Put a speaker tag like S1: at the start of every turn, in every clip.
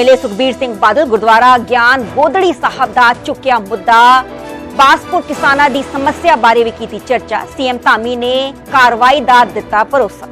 S1: ਮਿਲੇ ਸੁਖਬੀਰ ਸਿੰਘ ਬਾਦਲ ਗੁਰਦੁਆਰਾ ਗਿਆਨ ਗੋਦੜੀ ਸਾਹਿਬ ਦਾ ਚੁੱਕਿਆ ਮੁੱਦਾ। ਪਾਸਪੋਰਟ ਕਿਸਾਨਾਂ ਦੀ ਸਮੱਸਿਆ ਬਾਰੇ ਵੀ ਕੀਤੀ ਚਰਚਾ। ਸੀਐਮ ਧਾਮੀ ਨੇ ਕਾਰਵਾਈ ਦਾ ਦਿੱਤਾ ਭਰੋਸਾ।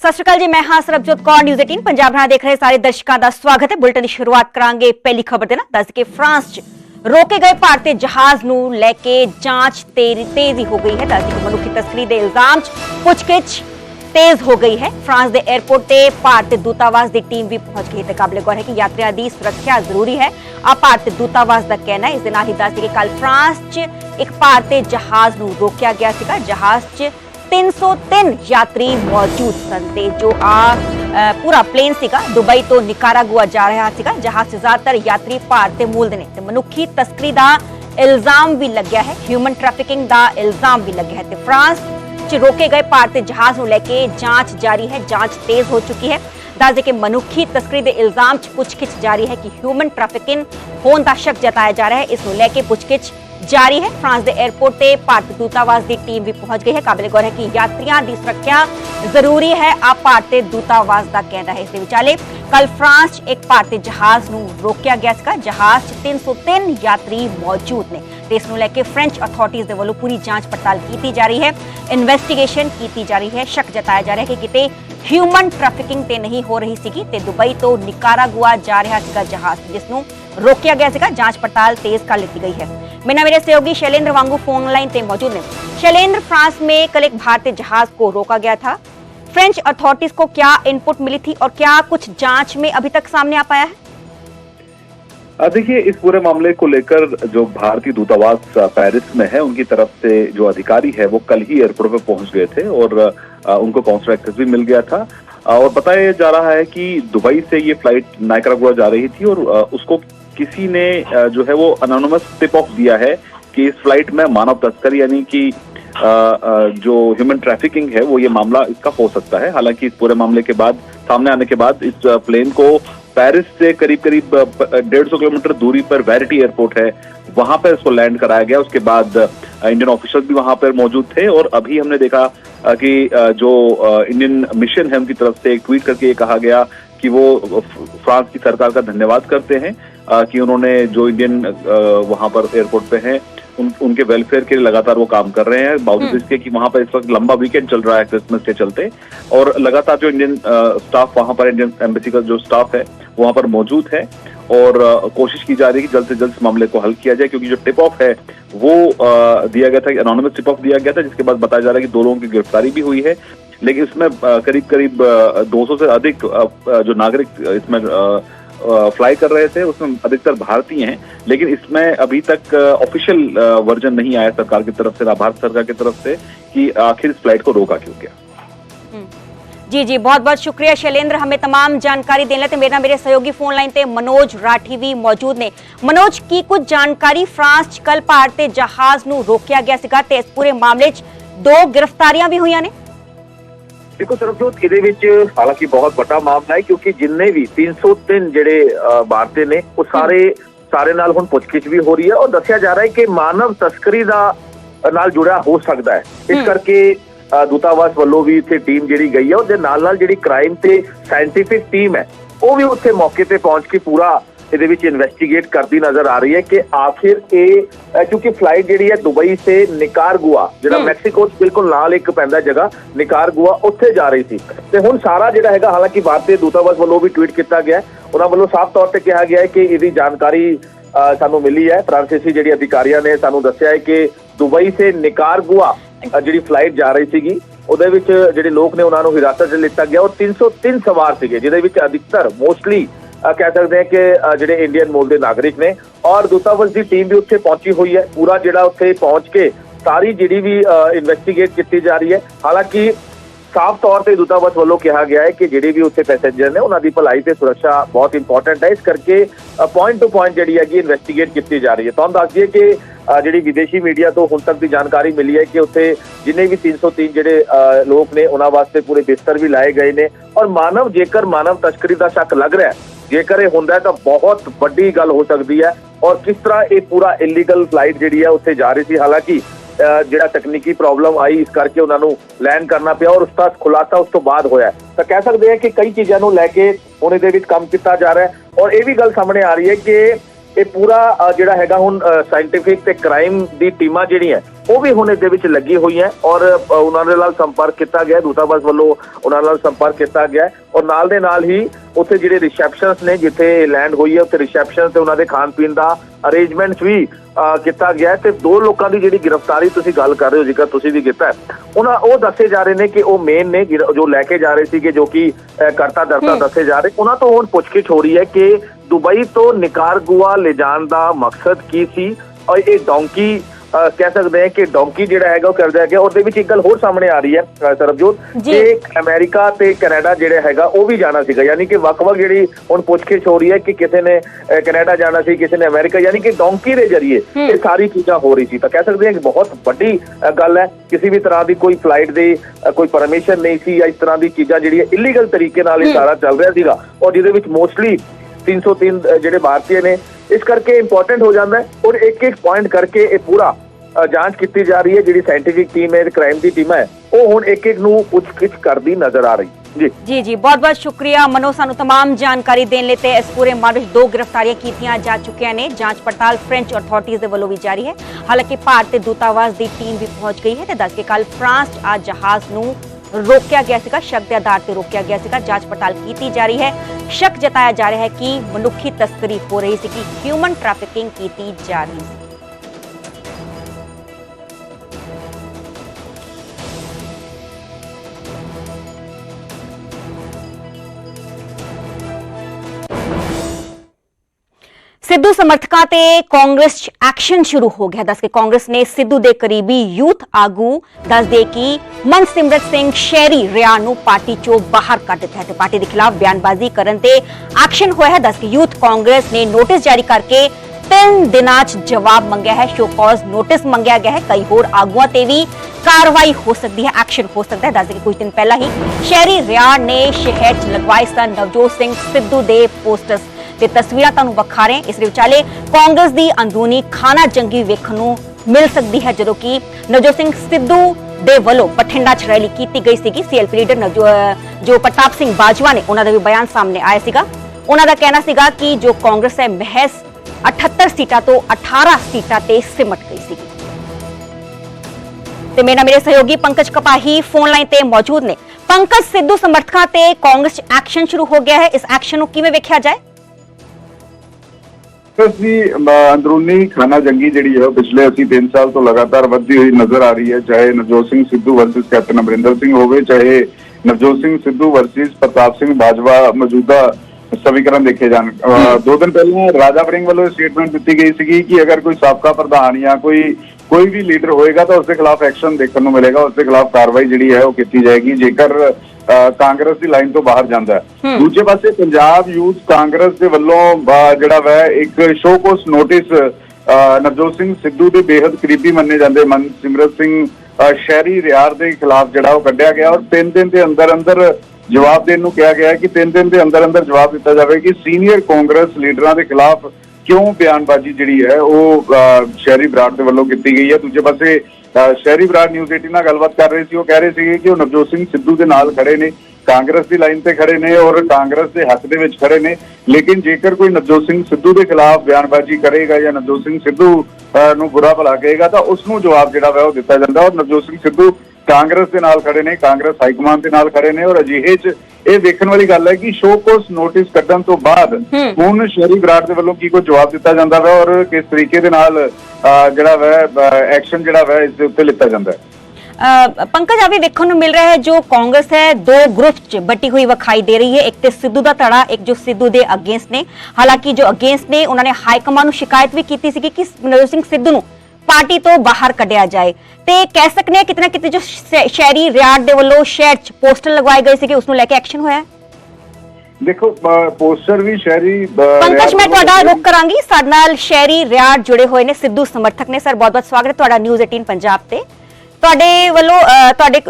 S1: ਸਤਿ ਸ਼੍ਰੀ ਅਕਾਲ ਜੀ, ਮੈਂ ਹਾਂ ਸਰਬਜੋਤ ਕੌਰ ਨਿਊਜ਼ 18 ਪੰਜਾਬ ਨਾਲ ਦੇਖ ਰਹੇ ਸਾਰੇ ਦਰਸ਼ਕਾਂ ਦਾ ਸਵਾਗਤ ਹੈ। ਬੁਲਟਨ ਦੀ ਸ਼ੁਰੂਆਤ ਕਰਾਂਗੇ। ਪਹਿਲੀ ਖਬਰ ਦੇ ਨਾਲ ਦੱਸ ਕੇ ਫਰਾਂਸ 'ਚ ਰੋਕੇ ਗਏ ਭਾਰਤੀ ਜਹਾਜ਼ ਨੂੰ ਲੈ ਕੇ ਜਾਂਚ ਤੇਜ਼ੀ ਹੋ ਗਈ ਹੈ। ਦੱਸ ਕਿ ਮਨੁੱਖੀ ਤਸਕਰੀ ਦੇ ਇਲਜ਼ਾਮ 'ਚ ਪੁੱਛਗਿੱਛ ਤੇਜ਼ ਹੋ ਗਈ ਹੈ। ਫਰਾਂਸ ਦੇ 에ਅਰਪੋਰਟ ਤੇ ਭਾਰਤੀ ਦੂਤਾਵਾਸ ਦੀ ਟੀਮ ਵੀ ਪਹੁੰਚ ਗਈ ਤੇ ਕਾਬਲੇ ਗੌਰ ਹੈ ਕਿ ਯਾਤਰੀਆਂ ਦੀ ਸੁਰੱਖਿਆ ਜ਼ਰੂਰੀ ਹੈ। ਆ ਭਾਰਤੀ ਦੂਤਾਵਾਸ ਦਾ ਕਹਿਣਾ ਹੈ। ਇਸ ਦੇ ਨਾਲ ਹੀ ਦੱਸਦੀ ਕਿ ਕੱਲ ਫਰਾਂਸ 'ਚ ਇੱਕ ਭਾਰਤੀ ਜਹਾਜ਼ ਨੂੰ ਰੋਕਿਆ ਗਿਆ ਸੀਗਾ। ਜਹਾਜ਼ 'ਚ 303 ਯਾਤਰੀ ਮੌਜੂਦ ਸਨ ਤੇ ਜੋ ਆ ਅ, ਪੂਰਾ ਪਲੇਨ ਸੀਗਾ ਦੁਬਈ ਤੋਂ ਨਿਕਾਰਾਗੁਆ ਜਾ ਰਿਹਾ ਸੀਗਾ ਜਹਾਜ਼ 'ਚ ਜ਼ਿਆਦਾਤਰ ਯਾਤਰੀ ਭਾਰਤ ਦੇ ਮੂਲ ਦੇ ਨੇ ਤੇ ਮਨੁੱਖੀ ਤਸਕਰੀ ਦਾ ਇਲਜ਼ਾਮ ਵੀ ਲੱਗਿਆ ਹੈ ਹਿਊਮਨ ਟ੍ਰੈਫਿਕਿੰਗ ਦਾ ਇਲਜ਼ਾਮ ਵੀ ਲੱਗਿਆ ਹੈ ਤੇ ਫਰਾਂਸ 'ਚ ਰੋਕੇ ਗਏ ਭਾਰਤੀ ਜਹਾਜ਼ ਨੂੰ ਲੈ ਕੇ ਜਾਂਚ ਜਾਰੀ ਹੈ ਜਾਂਚ ਤੇਜ਼ ਹੋ ਚੁੱਕੀ ਹੈ ਦੱਸਦੇ ਕਿ ਮਨੁੱਖੀ ਤਸਕਰੀ ਦੇ ਇਲਜ਼ਾਮ 'ਚ ਪੁੱਛਗਿੱਛ ਜਾਰੀ ਹੈ ਕਿ ਹਿਊਮਨ ਟ੍ਰੈਫਿਕਿੰਗ ਹੋਣ ਦਾ ਸ਼ੱਕ ਜਤਾਇਆ ਜਾ ਰਿਹਾ ਹੈ ਇਸ ਨੂੰ ਲੈ ਕੇ ਪੁੱਛਗਿੱਛ ਜਾਰੀ ਹੈ। ਫਰਾਂਸ ਦੇ 에ਅਰਪੋਰਟ ਤੇ ਭਾਰਤੀ ਦੂਤਾਵਾਸ ਦੀ ਟੀਮ ਵੀ ਪਹੁੰਚ ਗਈ ਹੈ। ਕਾਬਲੇ ਗੌਰ ਹੈ ਕਿ ਯਾਤਰੀਆਂ ਦੀ ਸੁਰੱਖਿਆ ਜ਼ਰੂਰੀ ਹੈ। ਆ ਭਾਰਤੀ ਦੂਤਾਵਾਸ ਦਾ ਕਹਿਣਾ ਹੈ। ਇਸ ਦੇ ਵਿਚਾਲੇ ਕੱਲ ਫਰਾਂਸ 'ਚ ਇੱਕ ਭਾਰਤੀ ਜਹਾਜ਼ ਨੂੰ ਰੋਕਿਆ ਗਿਆ ਸੀਗਾ। ਜਹਾਜ਼ 'ਚ 303 ਯਾਤਰੀ ਮੌਜੂਦ ਨੇ। ਤੇ ਇਸ ਨੂੰ ਲੈ ਕੇ ਫ੍ਰੈਂਚ ਅਥਾਰਟੀਜ਼ ਦੇ ਵੱਲੋਂ ਪੂਰੀ ਜਾਂਚ ਪੜਤਾਲ ਕੀਤੀ ਜਾ ਰਹੀ ਹੈ। ਇਨਵੈਸਟੀਗੇਸ਼ਨ ਕੀਤੀ ਜਾ ਰਹੀ ਹੈ। ਸ਼ੱਕ ਜਤਾਇਆ ਜਾ ਰਿਹਾ ਹੈ ਕਿ ਕਿਤੇ ਹਿਊਮਨ ਟ੍ਰੈਫਿਕਿੰਗ ਤੇ ਨਹੀਂ ਹੋ ਰਹੀ ਸੀਗੀ। ਤੇ ਦੁਬਈ ਤੋਂ ਨਿਕਾਰਾਗੁਆ ਜਾ ਰਿਹਾ ਸੀਗਾ ਜਹਾਜ਼, ਜਿਸ ਨੂੰ રોક્યા ગયા છે કા જાંચ पड़ताल तेज कर ली गई है। मेना मेरे सहयोगी शैलेंद्र वांगू फ़ोन लाइन से मौजूद हैं। शैलेंद्र, फ्रांस में कल एक भारतीय जहाज़ को रोका गया था। फ्रेंच अथॉरिटीज को क्या इनपुट मिली थी और क्या कुछ जाँच में अभी तक सामने आ पाया है?
S2: देखिए, इस पूरे मामले को लेकर जो भारतीय दूतावास पेरिस में है, उनकी तरफ़ से जो अधिकारी है, वो कल ही एयरपोर्ट पर पहुँच गए थे और उनको काउंसलर एक्सेस भी मिल गया था। और बताया जा रहा है कि दुबई से ये फ़्लाइट नायकरागुआ जा रही थी और उसको किसी ने जो है वो अनोनमस टिप ऑफ़ दिया है कि इस फ़्लाइट में मानव तस्करी, यानी कि जो ह्यूमन ट्रैफिकिंग है, वो ये मामला इसका हो सकता है। हालाँकि इस पूरे मामले के बाद, सामने आने के बाद इस प्लेन को पेरिस से करीब करीब डेढ़ सौ किलोमीटर दूरी पर वैरिटी एयरपोर्ट है। वहाँ पर इसको लैंड कराया गया। उसके बाद इंडियन ऑफिसर्स भी वहाँ पर मौजूद थे और अभी हमने देखा कि जो इंडियन मिशन है, उनकी तरफ़ से ट्वीट करके ये कहा गया कि वो फ्रांस की सरकार का धन्यवाद करते हैं कि उन्होंने जो इंडियन वहाँ पर एयरपोर्ट पे हैं उन, उनके वेलफेयर के लिए लगातार वो काम कर रहे हैं। बावजूद इसके कि वहाँ पर इस वक्त लंबा वीकेंड चल रहा है क्रिसमस के चलते और लगातार जो इंडियन स्टाफ वहाँ पर इंडियन एम्बेसी का जो स्टाफ है वहाँ पर मौजूद है और कोशिश की जा रही है कि जल्द से जल्द इस मामले को हल किया जाए क्योंकि जो टिप ऑफ़ है वो दिया गया था अनोनिमस टिप ऑफ़ दिया गया था जिसके बाद बताया जा रहा है कि दो लोगों की गिरफ्तारी भी हुई है। लेकिन इसमें अ, करीब करीब दो सौ से अधिक अ, अ, जो नागरिक इसमें अ, अ, फ्लाई कर रहे थे उसमें अधिकतर भारतीय हैं लेकिन इसमें अभी तक ऑफिशियल वर्जन नहीं आया सरकार की तरफ से ना भारत सरकार की तरफ से कि आखिर इस फ्लाइट को रोका क्यों गया
S1: जी जी बहुत बहुत शुक्रिया शैलेंद्र हमें तमाम जानकारी देने ते मेरा मेरे सहयोगी फोन लाइन ते मनोज राठी भी मौजूद ने मनोज की कुछ जानकारी फ्रांस 'ਚ ਕੱਲ ਭਾਰਤੀ ਜਹਾਜ਼ ਨੂੰ ਰੋਕਿਆ ਗਿਆ ਸੀਗਾ ਤੇ ਇਸ ਪੂਰੇ ਮਾਮਲੇ 'ਚ ਦੋ ਗ੍ਰਿਫਤਾਰੀਆਂ ਵੀ ਹੋਈਆਂ ਨੇ
S3: ਦੇਖੋ ਸਰਬਜੋਤ ਇਹਦੇ ਵਿੱਚ ਹਾਲਾਂਕਿ ਬਹੁਤ ਵੱਡਾ ਮਾਮਲਾ ਹੈ ਕਿਉਂਕਿ ਜਿੰਨੇ ਵੀ 303 ਜਿਹੜੇ ਭਾਰਤੀ ਨੇ ਉਹ ਸਾਰੇ ਸਾਰੇ ਨਾਲ ਹੁਣ ਪੁੱਛਗਿੱਛ ਵੀ ਹੋ ਰਹੀ ਹੈ ਔਰ ਦੱਸਿਆ ਜਾ ਰਿਹਾ ਹੈ ਕਿ ਮਾਨਵ ਤਸਕਰੀ ਦਾ ਨਾਲ ਜੁੜਿਆ ਹੋ ਸਕਦਾ ਹੈ ਇਸ। ਕਰਕੇ ਦੂਤਾਵਾਸ ਵੱਲੋਂ ਵੀ ਇੱਥੇ ਟੀਮ ਜਿਹੜੀ ਗਈ ਹੈ ਉਹਦੇ ਨਾਲ ਨਾਲ ਜਿਹੜੀ ਕ੍ਰਾਈਮ ਤੇ ਸਾਇੰਟੀਫਿਕ ਟੀਮ ਹੈ ਉਹ ਵੀ ਉੱਥੇ ਮੌਕੇ ਤੇ ਪਹੁੰਚ ਕੇ ਪੂਰਾ ਇਹਦੇ ਵਿੱਚ ਇਨਵੈਸਟੀਗੇਟ ਕਰਦੀ ਨਜ਼ਰ ਆ ਰਹੀ ਹੈ ਕਿ ਆਖਿਰ ਇਹ ਕਿਉਂਕਿ ਫਲਾਈਟ ਜਿਹੜੀ ਹੈ ਦੁਬਈ ਸੇ ਨਿਕਾਰਗੁਆ ਜਿਹੜਾ। ਮੈਕਸੀਕੋ ਬਿਲਕੁਲ ਨਾਲ ਇੱਕ ਪੈਂਦਾ ਜਗ੍ਹਾ ਨਿਕਾਰਗੁਆ ਉੱਥੇ ਜਾ ਰਹੀ ਸੀ ਤੇ ਹੁਣ ਸਾਰਾ ਜਿਹੜਾ ਹੈਗਾ ਹਾਲਾਂਕਿ ਭਾਰਤੀ ਦੂਤਾਵਾਸ ਵੱਲੋਂ ਵੀ ਟਵੀਟ ਕੀਤਾ ਗਿਆ। ਉਹਨਾਂ ਵੱਲੋਂ ਸਾਫ਼ ਤੌਰ ਤੇ ਕਿਹਾ ਗਿਆ ਹੈ ਕਿ ਇਹਦੀ ਜਾਣਕਾਰੀ ਸਾਨੂੰ ਮਿਲੀ ਹੈ ਫਰਾਂਸੀਸੀ ਜਿਹੜੀ ਅਧਿਕਾਰੀਆਂ ਨੇ ਸਾਨੂੰ ਦੱਸਿਆ ਹੈ ਕਿ ਦੁਬਈ ਸੇ ਨਿਕਾਰਗੁਆ ਜਿਹੜੀ ਫਲਾਈਟ ਜਾ ਰਹੀ ਸੀਗੀ ਉਹਦੇ ਵਿੱਚ ਜਿਹੜੇ ਲੋਕ ਨੇ ਉਹਨਾਂ ਨੂੰ ਹਿਰਾਸਤ 'ਚ ਲਿੱਤਾ ਗਿਆ ਔਰ 303 ਸਵਾਰ ਸੀਗੇ ਜਿਹਦੇ ਵਿੱਚ ਅਧਿਕਤਰ ਮੋਸਟਲੀ ਕਹਿ ਸਕਦੇ ਹਾਂ ਕਿ ਜਿਹੜੇ ਇੰਡੀਅਨ ਮੂਲ ਦੇ ਨਾਗਰਿਕ ਨੇ। ਔਰ ਦੂਤਾਵਾਸ ਦੀ ਟੀਮ ਵੀ ਉੱਥੇ ਪਹੁੰਚੀ ਹੋਈ ਹੈ। ਪੂਰਾ ਜਿਹੜਾ ਉੱਥੇ ਪਹੁੰਚ ਕੇ ਸਾਰੀ ਜਿਹੜੀ ਵੀ ਇਨਵੈਸਟੀਗੇਟ ਕੀਤੀ ਜਾ ਰਹੀ ਹੈ। ਹਾਲਾਂਕਿ ਸਾਫ਼ ਤੌਰ ਤੇ ਦੂਤਾਵਾਸ ਵੱਲੋਂ ਕਿਹਾ ਗਿਆ ਹੈ ਕਿ ਜਿਹੜੇ ਵੀ ਉੱਥੇ ਪੈਸੇਂਜਰ ਨੇ ਉਹਨਾਂ ਦੀ ਭਲਾਈ ਤੇ ਸੁਰੱਖਿਆ ਬਹੁਤ ਇੰਪੋਰਟੈਂਟ ਹੈ। ਇਸ ਕਰਕੇ ਪੁਆਇੰਟ ਟੂ ਪੁਆਇੰਟ ਜਿਹੜੀ ਹੈਗੀ ਇਨਵੈਸਟੀਗੇਟ ਕੀਤੀ ਜਾ ਰਹੀ ਹੈ। ਤੁਹਾਨੂੰ ਦੱਸ ਦਈਏ ਕਿ ਜਿਹੜੀ ਵਿਦੇਸ਼ੀ ਮੀਡੀਆ ਤੋਂ ਹੁਣ ਤੱਕ ਦੀ ਜਾਣਕਾਰੀ ਮਿਲੀ ਹੈ ਕਿ ਉੱਥੇ ਜਿੰਨੇ ਵੀ 303 ਜਿਹੜੇ ਅ, ਲੋਕ ਨੇ ਉਹਨਾਂ ਵਾਸਤੇ ਪੂਰੇ ਬਿਸਤਰ ਵੀ ਲਾਏ ਗਏ ਨੇ। ਔਰ ਮਾਨਵ ਜੇਕਰ ਮਾਨਵ ਤਸਕਰੀ ਦਾ ਸ਼ੱਕ ਲੱਗ ਰਿਹਾ ਜੇਕਰ ਇਹ ਹੁੰਦਾ ਤਾਂ ਬਹੁਤ ਵੱਡੀ ਗੱਲ ਹੋ ਸਕਦੀ ਹੈ। ਔਰ ਕਿਸ ਤਰ੍ਹਾਂ ਇਹ ਪੂਰਾ ਇਲੀਗਲ ਫਲਾਈਟ ਜਿਹੜੀ ਹੈ ਉੱਥੇ ਜਾ ਰਹੀ ਸੀ ਹਾਲਾਂਕਿ ਅਹ, ਜਿਹੜਾ ਤਕਨੀਕੀ ਪ੍ਰੋਬਲਮ ਆਈ ਇਸ ਕਰਕੇ ਉਹਨਾਂ ਨੂੰ ਲੈਂਡ ਕਰਨਾ ਪਿਆ ਔਰ ਉਸ ਦਾ ਖੁਲਾਸਾ ਉਸ ਤੋਂ ਬਾਅਦ ਹੋਇਆ ਤਾਂ ਕਹਿ ਸਕਦੇ ਹਾਂ ਕਿ ਕਈ ਚੀਜ਼ਾਂ ਨੂੰ ਲੈ ਕੇ ਹੁਣ ਇਹਦੇ ਵਿੱਚ ਕੰਮ ਕੀਤਾ ਜਾ ਰਿਹਾ ਔਰ ਇਹ ਵੀ ਗੱਲ ਸਾਹਮਣੇ ਆ ਰਹੀ ਹੈ ਕਿ ਇਹ ਪੂਰਾ ਜਿਹੜਾ ਹੈਗਾ ਹੁਣ ਸਾਇੰਟੀਫਿਕ ਤੇ ਕ੍ਰਾਈਮ ਦੀ ਟੀਮਾਂ ਜਿਹੜੀਆਂ ਉਹ ਵੀ ਹੁਣ ਇਹਦੇ ਵਿੱਚ ਲੱਗੀ ਹੋਈਆਂ ਔਰ ਅ, ਉਹਨਾਂ ਦੇ ਨਾਲ ਸੰਪਰਕ ਕੀਤਾ ਗਿਆ ਹੈ, ਦੂਤਾਵਾਸ ਵੱਲੋਂ ਉਹਨਾਂ ਨਾਲ ਸੰਪਰਕ ਕੀਤਾ ਗਿਆ ਹੈ ਔਰ ਨਾਲ ਦੇ ਨਾਲ ਹੀ ਉੱਥੇ ਜਿਹੜੇ ਰਿਸੈਪਸ਼ਨਸ ਨੇ ਜਿੱਥੇ ਲੈਂਡ ਹੋਈ ਹੈ ਉੱਥੇ ਰਿਸੈਪਸ਼ਨ ਤੇ ਉਹਨਾਂ ਦੇ ਖਾਣ ਪੀਣ ਦਾ ਅਰੇਂਜਮੈਂਟਸ ਵੀ ਕੀਤਾ ਗਿਆ ਹੈ ਤੇ ਦੋ ਲੋਕਾਂ ਦੀ ਜਿਹੜੀ ਗ੍ਰਿਫਤਾਰੀ ਤੁਸੀਂ ਗੱਲ ਕਰ ਰਹੇ ਹੋ ਜ਼ਿਕਰ ਤੁਸੀਂ ਵੀ ਕੀਤਾ ਹੈ ਉਹਨਾਂ ਉਹ ਦੱਸੇ ਜਾ ਰਹੇ ਨੇ ਕਿ ਉਹ ਮੇਨ ਨੇ ਜੋ ਲੈ ਕੇ ਜਾ ਰਹੇ ਸੀਗੇ ਜੋ ਕਿ ਕਰਤਾ ਦਰਤਾ
S1: ਹੂੰ।
S3: ਦੱਸੇ ਜਾ ਰਹੇ ਉਹਨਾਂ ਤੋਂ ਹੁਣ ਪੁੱਛਗਿੱਛ ਹੋ ਰਹੀ ਹੈ ਕਿ ਦੁਬਈ ਤੋਂ ਨਿਕਾਰਗੁਆ ਲੈ ਜਾਣ ਦਾ ਮਕਸਦ ਕੀ ਸੀ ਔਰ ਇਹ ਡੌਂਕੀ ਕਹਿ ਸਕਦੇ ਹਾਂ ਕਿ ਡੌਂਕੀ ਜਿਹੜਾ ਹੈਗਾ ਉਹ ਕਰਦਾ ਗਿਆ ਉਹਦੇ ਵਿੱਚ ਇੱਕ ਗੱਲ ਹੋਰ ਸਾਹਮਣੇ ਆ ਰਹੀ ਹੈ ਸਰਬਜੋਤ। ਕਿ ਅਮਰੀਕਾ ਤੇ ਕੈਨੇਡਾ ਜਿਹੜਾ ਹੈਗਾ ਉਹ ਵੀ ਜਾਣਾ ਸੀਗਾ ਯਾਨੀ ਕਿ ਵੱਖ-ਵੱਖ ਜਿਹੜੀ ਹੁਣ ਪੁੱਛਗਿੱਛ ਹੋ ਰਹੀ ਹੈ ਕਿ ਕਿਸੇ ਨੇ ਕੈਨੇਡਾ ਜਾਣਾ ਸੀ ਕਿਸੇ ਨੇ ਅਮਰੀਕਾ ਯਾਨੀ ਕਿ ਡੌਂਕੀ ਦੇ ਜ਼ਰੀਏ। ਇਹ ਸਾਰੀ ਚੀਜ਼ਾਂ ਹੋ ਰਹੀ ਸੀ ਤਾਂ ਕਹਿ ਸਕਦੇ ਹਾਂ ਕਿ ਬਹੁਤ ਵੱਡੀ ਗੱਲ ਹੈ ਕਿਸੇ ਵੀ ਤਰ੍ਹਾਂ ਦੀ ਕੋਈ ਫਲਾਈਟ ਦੀ ਕੋਈ ਪਰਮਿਸ਼ਨ ਨਹੀਂ ਸੀ ਜਾਂ ਇਸ ਤਰ੍ਹਾਂ ਦੀ ਚੀਜ਼ਾਂ ਜਿਹੜੀਆਂ ਇਲੀਗਲ ਤਰੀਕੇ ਨਾਲ ਇਹ। ਸਾਰਾ ਚੱਲ ਰਿਹਾ ਸੀਗਾ ਔਰ ਜਿਹਦੇ ਵਿੱਚ ਮੋਸਟਲੀ 303 ਅ, ਜਿਹੜੇ ਭਾਰਤੀ ਨੇ ਇਸ ਕਰਕੇ ਇੰਪੋਰਟੈਂਟ ਹੋ ਜਾਂਦਾ ਹੈ ਔਰ ਇੱਕ ਇੱਕ ਪੁਆਇੰਟ ਕਰਕੇ ਇਹ ਪੂਰਾ ਅ, ਜਾਂਚ ਕੀਤੀ ਜਾ ਰਹੀ ਹੈ ਜਿਹੜੀ ਸਾਇੰਟੀਫਿਕ ਟੀਮ ਹੈ ਕ੍ਰਾਈਮ ਦੀ ਟੀਮ ਹੈ ਉਹ ਹੁਣ ਇੱਕ ਇੱਕ ਨੂੰ ਪੁੱਛਗਿੱਛ ਕਰਦੀ ਨਜ਼ਰ ਆ ਰਹੀ ਜੀ
S1: ਜੀ ਜੀ ਬਹੁਤ ਬਹੁਤ ਸ਼ੁਕਰੀਆ ਮਨੋ ਸਾਨੂੰ तमाम ਜਾਣਕਾਰੀ ਦੇਣ ਲਈ ਤੇ ਇਸ ਪੂਰੇ ਮਾਮਲੇ 'ਚ ਦੋ ਗ੍ਰਿਫਤਾਰੀਆਂ ਕੀਤੀਆਂ ਜਾ ਚੁੱਕੀਆਂ ਨੇ ਜਾਂਚ ਪੜਤਾਲ ਫ੍ਰੈਂਚ ਅਥਾਰਟੀਜ਼ ਦੇ ਵੱਲੋਂ ਵੀ ਜਾਰੀ ਹੈ ਹਾਲਾਂਕਿ ਭਾਰਤ ਤੇ ਦੂਤਾਵਾਸ ਦੀ ਟੀਮ ਵੀ ਪਹੁੰਚ ਗਈ ਹੈ ਤੇ ਦੱਸ ਕੇ ਕੱਲ ਫਰਾਂਸ 'ਚ ਆ ਜਹਾਜ਼ ਨੂੰ ਰੋਕਿਆ ਗਿਆ ਸੀਗਾ, ਸ਼ੱਕ ਦੇ ਆਧਾਰ ਤੇ ਰੋਕਿਆ ਗਿਆ ਸੀਗਾ, ਜਾਂਚ ਪੜਤਾਲ ਕੀਤੀ ਜਾ ਰਹੀ ਹੈ। ਸ਼ੱਕ ਜਤਾਇਆ ਜਾ ਰਿਹਾ ਹੈ ਕਿ ਮਨੁੱਖੀ ਤਸਕਰੀ ਹੋ ਰਹੀ ਸੀ, ਕਿ ਹਿਊਮਨ ਟ੍ਰੈਫਿਕਿੰਗ ਕੀਤੀ ਜਾ ਰਹੀ ਸੀ। ਸਿੱਧੂ ਸਮਰਥਕਾਂ ਤੇ ਕਾਂਗਰਸ 'ਚ ਐਕਸ਼ਨ ਸ਼ੁਰੂ ਹੋ ਗਿਆ ਦੱਸ ਕੇ ਕਾਂਗਰਸ ਨੇ ਸਿੱਧੂ ਦੇ ਕਰੀਬੀ ਯੂਥ ਆਗੂ ਦੱਸਦੇ ਕਿ ਮਨਸਿਮਰਤ ਸਿੰਘ ਸ਼ਹਿਰੀ ਰਿਆ ਨੂੰ ਪਾਰਟੀ 'ਚੋਂ ਬਾਹਰ ਕੱਢ ਦਿੱਤਾ ਹੈ ਤੇ ਪਾਰਟੀ ਦੇ ਖਿਲਾਫ ਬਿਆਨਬਾਜ਼ੀ ਕਰਨ ਤੇ ਐਕਸ਼ਨ ਹੋਇਆ ਹੈ ਦੱਸ ਕੇ ਯੂਥ ਕਾਂਗਰਸ ਨੇ ਨੋਟਿਸ ਜਾਰੀ ਕਰਕੇ ਤਿੰਨ ਦਿਨਾਂ 'ਚ ਜਵਾਬ ਮੰਗਿਆ ਹੈ ਸ਼ੋ ਕਾਜ਼ ਨੋਟਿਸ ਮੰਗਿਆ ਗਿਆ ਹੈ ਕਈ ਹੋਰ ਆਗੂਆਂ ਤੇ ਵੀ ਕਾਰਵਾਈ ਹੋ ਸਕਦੀ ਹੈ ਐਕਸ਼ਨ ਹੋ ਸਕਦਾ ਹੈ ਦੱਸ ਕੇ ਕੁਝ ਦਿਨ ਪਹਿਲਾਂ ਹੀ ਸ਼ਹਿਰੀ ਰਿਆ ਨੇ ਸ਼ਹਿਰ 'ਚ ਲਗਵਾਏ ਸਨ ਨਵਜੋਤ ਸਿੰਘ ਸਿੱਧੂ ਦੇ ਪੋਸਟਰਸ ਤੇ ਤਸਵੀਰਾਂ ਤੁਹਾਨੂੰ ਵਿਖਾ ਰਹੇ ਇਸ ਦੇ ਵਿਚਾਲੇ ਕਾਂਗਰਸ ਦੀ ਅੰਦਰੂਨੀ ਖਾਨਾ ਜੰਗੀ ਵੇਖਣ ਨੂੰ ਮਿਲ ਸਕਦੀ ਹੈ, ਜਦੋਂ ਕਿ ਨਵਜੋਤ ਸਿੰਘ ਸਿੱਧੂ ਦੇ ਵੱਲੋਂ ਬਠਿੰਡਾ 'ਚ ਰੈਲੀ ਕੀਤੀ ਗਈ ਸੀਗੀ। ਸੀਐਲਪੀ ਲੀਡਰ ਜੋ ਪ੍ਰਤਾਪ ਸਿੰਘ ਬਾਜਵਾ ਨੇ ਉਹਨਾਂ ਦਾ ਵੀ ਬਿਆਨ ਸਾਹਮਣੇ ਆਇਆ ਸੀਗਾ। ਉਹਨਾਂ ਦਾ ਕਹਿਣਾ ਸੀਗਾ ਕਿ ਜੋ ਕਾਂਗਰਸ ਹੈ, ਮਹਿਜ਼ 78 ਸੀਟਾਂ ਤੋਂ 18 ਸੀਟਾਂ ਤੇ ਸਿਮਟ ਗਈ ਸੀਗੀ ਤੇ ਮੇਰਾ ਮੇਰੇ ਸਹਿਯੋਗੀ ਪੰਕਜ ਕਪਾਹੀ ਫੋਨ ਲਾਈਨ ਤੇ ਮੌਜੂਦ ਨੇ। ਪੰਕਜ ਸਿੱਧੂ ਸਮਰਥਕਾਂ ਤੇ ਕਾਂਗਰਸ 'ਚ ਐਕਸ਼ਨ ਸ਼ੁਰੂ ਹੋ ਗਿਆ ਹੈ। ਇਸ ਐਕਸ਼ਨ ਨੂੰ ਕਿਵੇਂ ਵੇਖਿਆ ਜਾਏ?
S4: ਅਮ, ਅੰਦਰੂਨੀ ਖਾਨਾ ਜੰਗੀ ਜਿਹੜੀ ਹੈ ਪਿਛਲੇ ਅਸੀਂ 3 ਸਾਲ ਤੋਂ ਲਗਾਤਾਰ ਵੱਧਦੀ ਹੋਈ ਨਜ਼ਰ ਆ ਰਹੀ ਹੈ ਚਾਹੇ ਨਵਜੋਤ ਸਿੰਘ ਸਿੱਧੂ ਵਰਸਸ ਕੈਪਟਨ ਅਮਰਿੰਦਰ ਸਿੰਘ ਹੋਵੇ ਚਾਹੇ ਨਵਜੋਤ ਸਿੰਘ ਸਿੱਧੂ ਵਰਸਸ ਪ੍ਰਤਾਪ ਸਿੰਘ ਬਾਜਵਾ ਮੌਜੂਦਾ ਸਮੀਕਰਨ ਦੇਖੇ ਜਾਣ। ਦੋ ਦਿਨ ਪਹਿਲਾਂ ਰਾਜਾ ਵੜਿੰਗ ਵੱਲੋਂ ਸਟੇਟਮੈਂਟ ਦਿੱਤੀ ਗਈ ਸੀਗੀ ਕਿ ਅਗਰ ਕੋਈ ਸਾਬਕਾ ਪ੍ਰਧਾਨ ਜਾਂ ਕੋਈ ਕੋਈ ਵੀ ਲੀਡਰ ਹੋਏਗਾ ਤਾਂ ਉਸ ਦੇ ਖਿਲਾਫ ਐਕਸ਼ਨ ਦੇਖਣ ਨੂੰ ਮਿਲੇਗਾ ਉਸ ਦੇ ਖਿਲਾਫ ਕਾਰਵਾਈ ਜਿਹੜੀ ਹੈ ਉਹ ਕੀਤੀ ਜਾਏਗੀ। ਜੇਕਰ ਕਾਂਗਰਸ ਦੀ ਲਾਈਨ ਤੋਂ ਬਾਹਰ ਜਾਂਦਾ ਹੈ। ਦੂਜੇ ਪਾਸੇ ਪੰਜਾਬ ਯੂਥ ਕਾਂਗਰਸ ਦੇ ਵੱਲੋਂ ਜਿਹੜਾ ਵੈ ਇੱਕ show cause notice Navjot Singh Sidhu ਦੇ ਬੇहद ਕਰੀਬੀ ਮੰਨੇ ਜਾਂਦੇ ਮਨਸਿਮਰਤ ਸਿੰਘ ਸ਼ਹਿਰੀ ਰਿਆਰ ਦੇ ਖਿਲਾਫ ਜਿਹੜਾ ਉਹ ਕੱਢਿਆ ਗਿਆ ਔਰ ਤਿੰਨ ਦਿਨ ਦੇ ਅੰਦਰ ਅੰਦਰ ਜਵਾਬ ਦੇਣ ਨੂੰ ਕਿਹਾ ਗਿਆ ਕਿ ਤਿੰਨ ਦਿਨ ਦੇ ਅੰਦਰ ਅੰਦਰ ਜਵਾਬ ਦਿੱਤਾ ਜਾਵੇ ਕਿ ਸੀਨੀਅਰ ਕਾਂਗਰਸ ਲੀਡਰਾਂ ਦੇ ਖਿਲਾਫ ਕਿਉਂ ਬਿਆਨਬਾਜ਼ੀ ਜਿਹੜੀ ਹੈ ਉਹ ਸ਼ਹਿਰੀ ਬਰਾੜ ਦੇ ਵੱਲੋਂ ਕੀਤੀ ਗਈ ਹੈ ਦੂਜੇ ਪਾਸੇ ਸ਼ਹਿਰੀ ਬਰਾਡ ਨਿਊਜ਼ 18 ਨਾਲ ਗੱਲਬਾਤ ਕਰ ਰਹੇ ਸੀ। ਉਹ ਕਹਿ ਰਹੇ ਸੀਗੇ ਕਿ ਉਹ ਨਵਜੋਤ ਸਿੰਘ ਸਿੱਧੂ ਦੇ ਨਾਲ ਖੜੇ ਨੇ ਕਾਂਗਰਸ ਦੀ ਲਾਈਨ ਤੇ ਖੜੇ ਨੇ ਔਰ ਕਾਂਗਰਸ ਦੇ ਹੱਕ ਦੇ ਵਿੱਚ ਖੜੇ ਨੇ। ਲੇਕਿਨ ਜੇਕਰ ਕੋਈ ਨਵਜੋਤ ਸਿੰਘ ਸਿੱਧੂ ਦੇ ਖਿਲਾਫ ਬਿਆਨਬਾਜ਼ੀ ਕਰੇਗਾ ਜਾਂ ਨਵਜੋਤ ਸਿੰਘ ਸਿੱਧੂ ਅਹ, ਨੂੰ ਬੁਰਾ ਭਲਾ ਕਹੇਗਾ ਤਾਂ ਉਸ ਨੂੰ ਜਵਾਬ ਜਿਹੜਾ ਵਾ ਉਹ ਦਿੱਤਾ ਜਾਂਦਾ। ਔਰ ਨਵਜੋਤ ਸਿੰਘ ਸਿੱਧੂ ਕਾਂਗਰਸ ਦੇ ਨਾਲ ਖੜੇ ਨੇ ਕਾਂਗਰਸ ਹਾਈਕਮਾਨ ਦੇ ਨਾਲ ਖੜੇ ਨੇ ਔਰ ਅਜਿਹੇ 'ਚ ਇਹ ਵੇਖਣ ਵਾਲੀ ਗੱਲ ਹੈ ਕਿ ਸ਼ੋਕੋਸ ਨੋਟਿਸ ਕੱਢਣ ਤੋਂ ਬਾਅਦ
S1: ਹੂੰ।
S4: ਹੁਣ ਸ਼ਹਿਰੀ ਬਰਾੜ ਦੇ ਵੱਲੋਂ ਕੀ ਕੋਈ ਜਵਾਬ ਦਿੱਤਾ ਜਾਂਦਾ ਵਾ ਔਰ ਕਿਸ ਤਰੀਕੇ ਦੇ ਨਾਲ ਜਿਹੜਾ ਵਾ ਐਕਸ਼ਨ ਜਿਹੜਾ ਵਾ ਇਸ ਦੇ ਉੱਤੇ ਲਿੱਤਾ ਜਾਂਦਾ ਹੈ?
S1: ਪੰਕਜ ਆ ਵੀ ਵੇਖਣ ਨੂੰ ਮਿਲ ਰਿਹਾ ਹੈ ਜੋ ਕਾਂਗਰਸ ਹੈ ਦੋ ਗਰੁੱਪ ਚ ਵੱਟੀ ਹੋਈ ਵਿਖਾਈ ਦੇ ਰਹੀ ਹੈ। ਇੱਕ ਤੇ ਸਿੱਧੂ ਦਾ ਧੜਾ ਇੱਕ ਜੋ ਸਿੱਧੂ ਦੇ ਅਗੇਂਸਟ ਨੇ। ਹਾਲਾਂਕਿ ਜੋ ਅਗੇਂਸਟ ਨੇ ਉਹਨਾਂ ਨੇ ਹਾਈ ਕਮਾਂਡ ਨੂੰ ਸ਼ਿਕਾਇਤ ਵੀ ਕੀਤੀ ਸੀ ਕਿ ਨਵਜੋਤ ਸਿੰਘ ਸਿੱਧੂ ਨੂੰ ਪਾਰਟੀ ਤੋਂ ਬਾਹਰ ਕੱਢਿਆ ਜਾਏ। ਤੇ ਕਹਿ ਸਕਨੇ ਆ ਕਿਤਨਾ ਕਿਤੇ ਜੋ ਸ਼ਹਿ- ਸ਼ਹਿਰੀ ਰਿਆੜ ਦੇ ਵੱਲੋਂ ਸ਼ਹਿਰ ਚ ਪੋਸਟਰ ਲਗਵਾਏ ਗਏ ਸੀਗੇ ਉਸ ਨੂੰ ਲੈ ਕੇ ਐਕਸ਼ਨ ਹੋਇਆ
S4: ਦੇਖੋ ਪੋਸਟਰ ਵੀ ਸ਼ਹਿਰੀ
S1: ਪੰਕਜ ਮੈਂ ਤੁਹਾਡਾ ਰੁਕ ਕਰਾਂਗੀ। ਸਾਡੇ ਨਾਲ ਸ਼ਹਿਰੀ ਰਿਆੜ ਜੁੜੇ ਹੋਏ ਨੇ ਸਿੱਧੂ ਸਮਰਥਕ ਨੇ। ਸਰ ਬਹੁਤ ਬਹੁਤ ਸਵਾਗਤ ਹੈ ਤੁਹਾਡਾ ਨਿਊਜ਼ 18 ਪੰਜਾਬ ਤੇ। ਤੁਹਾਡੇ ਵੱਲੋਂ ਤੁਹਾਡੇ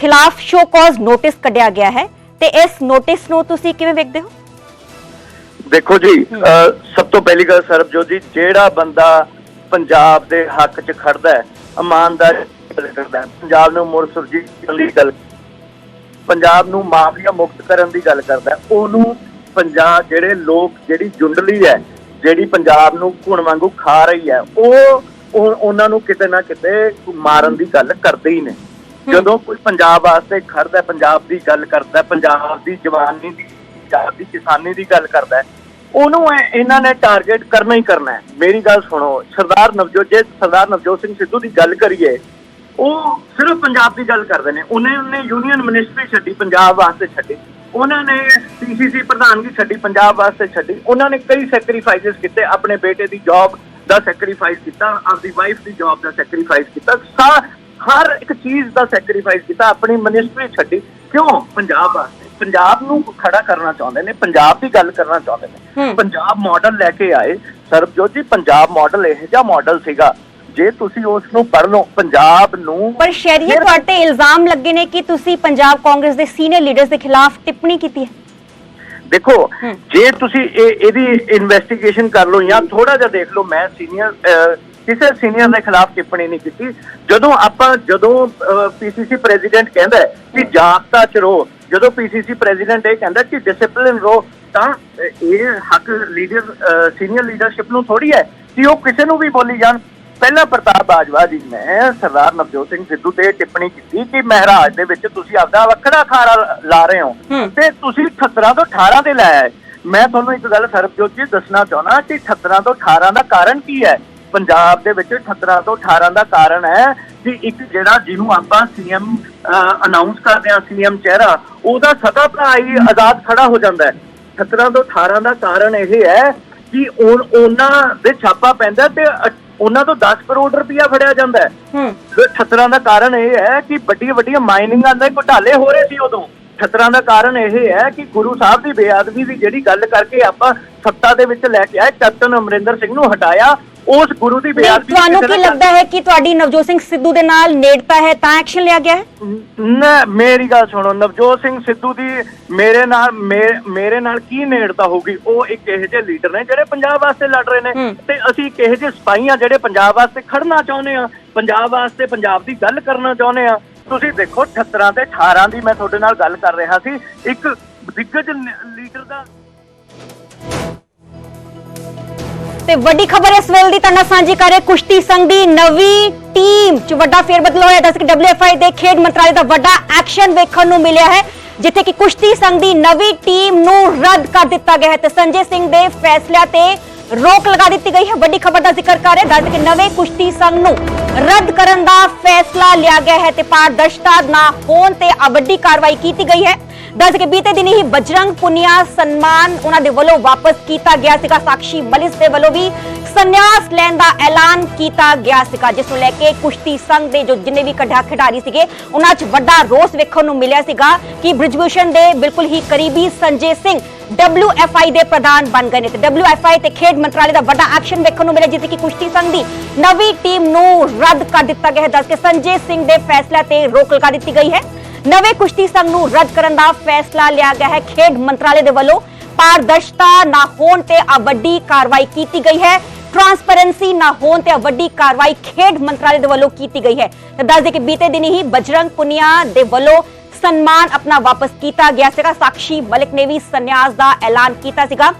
S1: ਖਿਲਾਫ ਸ਼ੋ ਕਾਜ਼ ਨੋਟਿਸ ਕੱਢਿਆ ਗਿਆ ਹੈ। ਤੇ ਇਸ ਨੋਟਿਸ ਨੂੰ ਤੁਸੀਂ ਕਿਵੇਂ ਵੇਖਦੇ ਹੋ?
S5: ਦੇਖੋ ਜੀ ਸਭ ਤੋਂ ਪਹਿਲੀ ਗੱਲ ਸਰਬਜੋਤ ਜੀ ਜਿਹੜਾ ਬੰਦਾ ਪੰਜਾਬ ਦੇ ਹੱਕ 'ਚ ਖੜਦਾ ਹੈ ਇਮਾਨਦਾਰੀ ਕਰਦਾ ਹੈ। ਪੰਜਾਬ ਨੂੰ ਮੁੜ ਸੁਰਜੀਤ ਕਰਨ ਦੀ ਗੱਲ ਪੰਜਾਬ ਨੂੰ ਮਾਫੀਆ ਮੁਕਤ ਕਰਨ ਦੀ ਗੱਲ ਕਰਦਾ ਉਹਨੂੰ ਪੰਜਾਬ ਜਿਹੜੇ ਲੋਕ ਜਿਹੜੀ ਜੁੰਡਲੀ ਹੈ ਜਿਹੜੀ ਪੰਜਾਬ ਨੂੰ ਘੁਣ ਵਾਂਗੂ ਖਾ ਰਹੀ ਹੈ ਉਹ ਉਹ- ਉਹਨਾਂ ਨੂੰ ਕਿਤੇ ਨਾ ਕਿਤੇ ਮਾਰਨ ਦੀ ਗੱਲ ਕਰਦੇ ਹੀ ਨੇ। ਜਦੋਂ ਕੋਈ ਪੰਜਾਬ ਵਾਸਤੇ ਖੜਦਾ ਪੰਜਾਬ ਦੀ ਗੱਲ ਕਰਦਾ ਪੰਜਾਬ ਦੀ ਜਵਾਨੀ ਦੀ ਪੰਜਾਬ ਦੀ ਕਿਸਾਨੀ ਦੀ ਗੱਲ ਕਰਦਾ ਉਹਨੂੰ ਇਹਨਾਂ ਨੇ ਟਾਰਗੇਟ ਕਰਨਾ ਹੀ ਕਰਨਾ ਹੈ। ਮੇਰੀ ਗੱਲ ਸੁਣੋ, ਸਰਦਾਰ ਨਵਜੋਤ, ਜੇ ਸਰਦਾਰ ਨਵਜੋਤ ਸਿੰਘ ਸਿੱਧੂ ਦੀ ਗੱਲ ਕਰੀਏ, ਉਹ ਸਿਰਫ ਪੰਜਾਬ ਦੀ ਗੱਲ ਕਰਦੇ ਨੇ। ਉਹਨੇ ਉਹਨੇ ਯੂਨੀਅਨ ਮਿਨਿਸਟਰੀ ਛੱਡੀ, ਪੰਜਾਬ ਵਾਸਤੇ ਛੱਡੀ। ਉਹਨਾਂ ਨੇ ਪੀਸੀਸੀ ਪ੍ਰਧਾਨਗੀ ਛੱਡੀ, ਪੰਜਾਬ ਵਾਸਤੇ ਛੱਡੀ। ਉਹਨਾਂ ਨੇ ਕਈ ਸੈਕਰੀਫਾਈਸਸ ਕੀਤੇ, ਆਪਣੇ ਬੇਟੇ ਦੀ ਜੌਬ ਦਾ ਸੈਕਰੀਫਾਈਸ ਕੀਤਾ, ਆਪਦੀ ਵਾਈਫ ਦੀ ਜੌਬ ਦਾ ਸੈਕਰੀਫਾਈਸ ਕੀਤਾ। ਹਰ ਇੱਕ ਚੀਜ਼ ਦਾ ਸੈਕਰੀਫਾਈਸ ਕੀਤਾ, ਆਪਣੀ ਮਿਨਿਸਟਰੀ ਛੱਡੀ। ਕਿਉਂ? ਪੰਜਾਬ ਵਾਸਤੇ। ਪੰਜਾਬ ਨੂੰ ਖੜਾ ਕਰਨਾ ਚਾਹੁੰਦੇ ਨੇ ਪੰਜਾਬ ਦੀ ਗੱਲ ਕਰਨਾ ਚਾਹੁੰਦੇ ਨੇ। ਪੰਜਾਬ ਮਾਡਲ ਲੈ ਕੇ ਆਏ ਸਰਬਜੋਤ ਜੀ ਪੰਜਾਬ ਮਾਡਲ ਇਹੋ ਜਿਹਾ ਮਾਡਲ ਸੀਗਾ ਜੇ ਤੁਸੀਂ ਉਸ ਨੂੰ ਪੜ੍ਹ ਲਓ ਪੰਜਾਬ ਨੂੰ
S1: ਪਰ ਸ਼ਹਿਰੀਏ ਤੁਹਾਡੇ ਇਲਜ਼ਾਮ ਲੱਗੇ ਨੇ ਕਿ ਤੁਸੀਂ ਪੰਜਾਬ ਕਾਂਗਰਸ ਦੇ ਸੀਨੀਅਰ ਲੀਡਰਸ ਦੇ ਖਿਲਾਫ ਟਿੱਪਣੀ ਕੀਤੀ ਹੈ
S5: ਦੇਖੋ। ਜੇ ਤੁਸੀਂ ਇਹ ਇਹਦੀ ਇਨਵੈਸਟੀਗੇਸ਼ਨ ਕਰ ਲਓ ਜਾਂ ਥੋੜਾ ਜਿਹਾ ਦੇਖ ਲਓ ਮੈਂ ਸੀਨੀਅਰ ਕਿਸੇ ਸੀਨੀਅਰ ਦੇ ਖਿਲਾਫ ਟਿੱਪਣੀ ਨਹੀਂ ਕੀਤੀ। ਜਦੋਂ ਆਪਾਂ ਜਦੋਂ ਪੀਸੀਸੀ ਪ੍ਰੈਜ਼ੀਡੈਂਟ ਕਹਿੰਦਾ ਕਿ ਜਾਬਤਾ ਚ ਰਹੋ ਜਦੋਂ ਪੀਸੀਸੀ ਪ੍ਰੈਜ਼ੀਡੈਂਟ ਇਹ ਕਹਿੰਦਾ ਕਿ ਡਿਸਪਲਿਨ ਰਹੋ ਤਾਂ ਇਹ ਹੱਕ ਲੀਡਰ ਸੀਨੀਅਰ ਲੀਡਰਸ਼ਿਪ ਨੂੰ ਥੋੜੀ ਹੈ ਕਿ ਉਹ ਕਿਸੇ ਨੂੰ ਵੀ ਬੋਲੀ ਜਾਣ। ਪਹਿਲਾਂ ਪ੍ਰਤਾਪ ਬਾਜਵਾ ਜੀ ਨੇ ਸਰਦਾਰ ਨਵਜੋਤ ਸਿੰਘ ਸਿੱਧੂ ਤੇ ਟਿੱਪਣੀ ਕੀਤੀ ਕਿ ਮਹਾਰਾਜ ਦੇ ਵਿੱਚ ਤੁਸੀਂ ਆਪਦਾ ਵੱਖਰਾ ਖਾਰਾ ਲਾ ਰਹੇ ਹੋ। ਤੇ ਤੁਸੀਂ 18 ਤੋਂ 18 ਤੇ ਲਾਇਆ ਮੈਂ ਤੁਹਾਨੂੰ ਇੱਕ ਗੱਲ ਸਰਬਜੋਤ ਜੀ ਦੱਸਣਾ ਚਾਹਣਾ ਕਿ 18 ਤੋਂ 18 ਦਾ ਕਾਰਨ ਕੀ ਹੈ? ਪੰਜਾਬ ਦੇ ਵਿੱਚ 18 ਤੋਂ 18 ਦਾ ਕਾਰਨ ਹੈ ਕਿ ਇੱਕ ਜਿਹੜਾ ਜਿਹਨੂੰ ਆਪਾਂ ਸੀਐਮ ਅਨਾਉਂਸ ਕਰਦੇ ਹਾਂ ਸੀਐਮ ਚਿਹਰਾ ਉਹਦਾ ਸਦਾ ਭਰਾ ਹੀ ਆਜ਼ਾਦ ਖੜਾ ਹੋ ਜਾਂਦਾ ਹੈ। 17 ਤੋਂ 18 ਦਾ ਕਾਰਨ ਇਹ ਹੈ ਕਿ ਉਹ- ਉਹਨਾਂ ਦੇ ਛਾਪਾ ਪੈਂਦਾ ਤੇ ਉਹਨਾਂ ਤੋਂ 10 ਕਰੋੜ ਰੁਪਇਆ ਫੜਿਆ ਜਾਂਦਾ ਹੈ।
S1: ਹੂੰ।
S5: ਤੇ ਖਤਰਾ ਦਾ ਕਾਰਨ ਇਹ ਹੈ ਕਿ ਵੱਡੀਆਂ ਵੱਡੀਆਂ ਮਾਈਨਿੰਗਾਂ ਦੇ ਘੁਟਾਲੇ ਹੋ ਰਹੇ ਸੀ ਉਦੋਂ। ਖਤਰਾ ਦਾ ਕਾਰਨ ਇਹ ਹੈ ਕਿ ਗੁਰੂ ਸਾਹਿਬ ਦੀ ਬੇਅਦਬੀ ਦੀ ਜਿਹੜੀ ਗੱਲ ਕਰਕੇ ਆਪਾਂ ਸੱਤਾ ਦੇ ਵਿੱਚ ਲੈ ਕੇ ਆਏ ਕੈਪਟਨ ਅਮਰਿੰਦਰ ਸਿੰਘ ਨੂੰ ਹਟਾਇਆ ਉਸ ਗੁਰੂ ਦੀ ਬੇਅਦਬੀ
S1: ਤੁਹਾਨੂੰ ਕੀ ਲੱਗਦਾ ਹੈ ਕਿ ਤੁਹਾਡੀ ਨਵਜੋਤ ਸਿੰਘ ਸਿੱਧੂ ਦੇ ਨਾਲ ਨੇੜਤਾ ਹੈ ਤਾਂ ਐਕਸ਼ਨ ਲਿਆ ਗਿਆ ਹੈ?
S5: ਨਾ ਮੇਰੀ ਗੱਲ ਸੁਣੋ ਨਵਜੋਤ ਸਿੰਘ ਸਿੱਧੂ ਦੀ ਮੇਰੇ ਨਾਲ ਮੇਰੇ ਨਾਲ ਕੀ ਨੇੜਤਾ ਹੋਊਗੀ? ਉਹ ਇੱਕ ਇਹੋ ਜਿਹੇ ਲੀਡਰ ਨੇ ਜਿਹੜੇ ਪੰਜਾਬ ਵਾਸਤੇ ਲੜ ਰਹੇ ਨੇ। ਤੇ ਅਸੀਂ ਇੱਕ ਇਹੋ ਜਿਹੇ ਆ ਜਿਹੜੇ ਪੰਜਾਬ ਵਾਸਤੇ ਖੜਨਾ ਚਾਹੁੰਦੇ ਆ ਪੰਜਾਬ ਵਾਸਤੇ ਪੰਜਾਬ ਦੀ ਗੱਲ ਕਰਨਾ ਚਾਹੁੰਦੇ ਆ ਤੁਸੀਂ ਦੇਖੋ 18 ਤੇ 18 ਦੀ ਮੈਂ ਤੁਹਾਡੇ ਨਾਲ ਗੱਲ ਕਰ ਰਿਹਾ ਸੀ। ਇੱਕ ਦਿੱਗਜ ਲੀਡਰ ਦਾ
S1: ਤੇ ਵੱਡੀ ਖਬਰ ਇਸ ਵੇਲੇ ਦੀ ਤੁਹਾਡੇ ਨਾਲ ਸਾਂਝੀ ਕਰ ਕੁਸ਼ਤੀ ਸੰਘ ਦੀ ਨਵੀਂ ਟੀਮ ਚ ਵੱਡਾ ਫੇਰਬਦਲ ਹੋਇਆ। ਦੱਸ ਕਿ WFI ਦੇ ਖੇਡ ਮੰਤਰਾਲੇ ਦਾ ਵੱਡਾ ਐਕਸ਼ਨ ਵੇਖਣ ਨੂੰ ਮਿਲਿਆ ਹੈ, ਜਿੱਥੇ ਕਿ ਕੁਸ਼ਤੀ ਸੰਘ ਦੀ ਨਵੀਂ ਟੀਮ ਨੂੰ ਰੱਦ ਕਰ ਦਿੱਤਾ ਗਿਆ ਹੈ ਤੇ ਸੰਜੇ ਸਿੰਘ ਦੇ ਫੈਸਲਿਆਂ ਤੇ ਰੋਕ ਲਗਾ ਦਿੱਤੀ ਗਈ ਹੈ। ਵੱਡੀ ਖਬਰ ਦਾ ਜ਼ਿਕਰ ਕਰ ਰਹੇ ਦੱਸ ਕਿ ਨਵੇਂ ਕੁਸ਼ਤੀ ਸੰਘ ਨੂੰ ਰੱਦ ਕਰਨ ਦਾ ਫੈਸਲਾ ਲਿਆ ਗਿਆ ਹੈ ਤੇ ਪਾਰਦਰਸ਼ਤਾ ਨਾ ਹੋਣ ਤੇ ਆ ਵੱਡੀ ਕਾਰਵਾਈ ਕੀਤੀ ਗਈ ਹੈ। ਦੱਸ ਕੇ ਬੀਤੇ ਦਿਨੀ ਹੀ ਬਜਰੰਗ ਪੁਨੀਆ ਸਨਮਾਨ ਉਹਨਾਂ ਦੇ ਵੱਲੋਂ ਵਾਪਸ ਕੀਤਾ ਗਿਆ ਸੀਗਾ। ਸਾਕਸ਼ੀ ਮਲਿਸ ਦੇ ਵੱਲੋਂ ਵੀ ਸੰਨਿਆਸ ਲੈਣ ਦਾ ਐਲਾਨ ਕੀਤਾ ਗਿਆ ਸੀਗਾ, ਜਿਸ ਨੂੰ ਲੈ ਕੇ ਕੁਸ਼ਤੀ ਸੰਘ ਦੇ ਜੋ ਜਿੰਨੇ ਵੀ ਕਢਾ ਖਿਡਾਰੀ ਸੀਗੇ, ਉਹਨਾਂ 'ਚ ਵੱਡਾ ਰੋਸ ਵੇਖਣ ਨੂੰ ਮਿਲਿਆ ਸੀਗਾ ਕਿ ਬ੍ਰਿਜਭੂਸ਼ਣ ਦੇ ਬਿਲਕੁਲ ਹੀ ਕਰੀਬੀ ਸੰਜੇ ਸਿੰਘ WFI ਦੇ ਪ੍ਰਧਾਨ ਬਣ ਗਏ ਨੇ ਤੇ WFI ਤੇ ਖੇਡ ਮੰਤਰਾਲੇ ਦਾ ਵੱਡਾ ਐਕਸ਼ਨ ਵੇਖਣ ਨੂੰ ਮਿਲਿਆ, ਜਿੱਥੇ ਕਿ ਕੁਸ਼ਤੀ ਸੰਘ ਦੀ ਨਵੀਂ ਟੀਮ ਨੂੰ ਰੱਦ ਕਰ ਦਿੱਤਾ ਗਿਆ ਹੈ। ਦੱਸ ਕੇ ਸੰਜੇ ਸਿੰਘ ਦੇ ਫੈਸਲੇ ਤੇ ਰੋਕ ਲਗਾ ਦਿੱਤੀ ਗਈ ਹੈ। ਨਵੇਂ ਕੁਸ਼ਤੀ ਸੰਘ ਨੂੰ ਰੱਦ ਕਰਨ ਦਾ ਫੈਸਲਾ ਲਿਆ ਗਿਆ ਹੈ। ਖੇਡ ਮੰਤਰਾਲੇ ਦੇ ਵੱਲੋਂ ਪਾਰਦਰਸ਼ਤਾ ਨਾ ਹੋਣ ਤੇ ਆ ਵੱਡੀ ਕਾਰਵਾਈ ਕੀਤੀ ਗਈ ਹੈ। ਟਰਾਂਸਪੇਰੈਂਸੀ ਨਾ ਹੋਣ ਤੇ ਵੱਡੀ ਕਾਰਵਾਈ ਖੇਡ ਮੰਤਰਾਲੇ ਦੇ ਵੱਲੋਂ ਕੀਤੀ ਗਈ ਹੈ। ਤੇ ਦੱਸ ਦੇ ਕਿ ਬੀਤੇ ਦਿਨ ਹੀ ਬਜਰੰਗ ਪੁਨੀਆ ਦੇ ਵੱਲੋਂ ਸਨਮਾਨ ਆਪਣਾ ਵਾਪਸ ਕੀਤਾ ਗਿਆ ਸੀਗਾ। ਸਾਕਸ਼ੀ ਮਲਿਕ ਨੇ ਵੀ ਸੰਨਿਆਸ ਦਾ ਐਲਾਨ ਕੀਤਾ ਸੀਗਾ।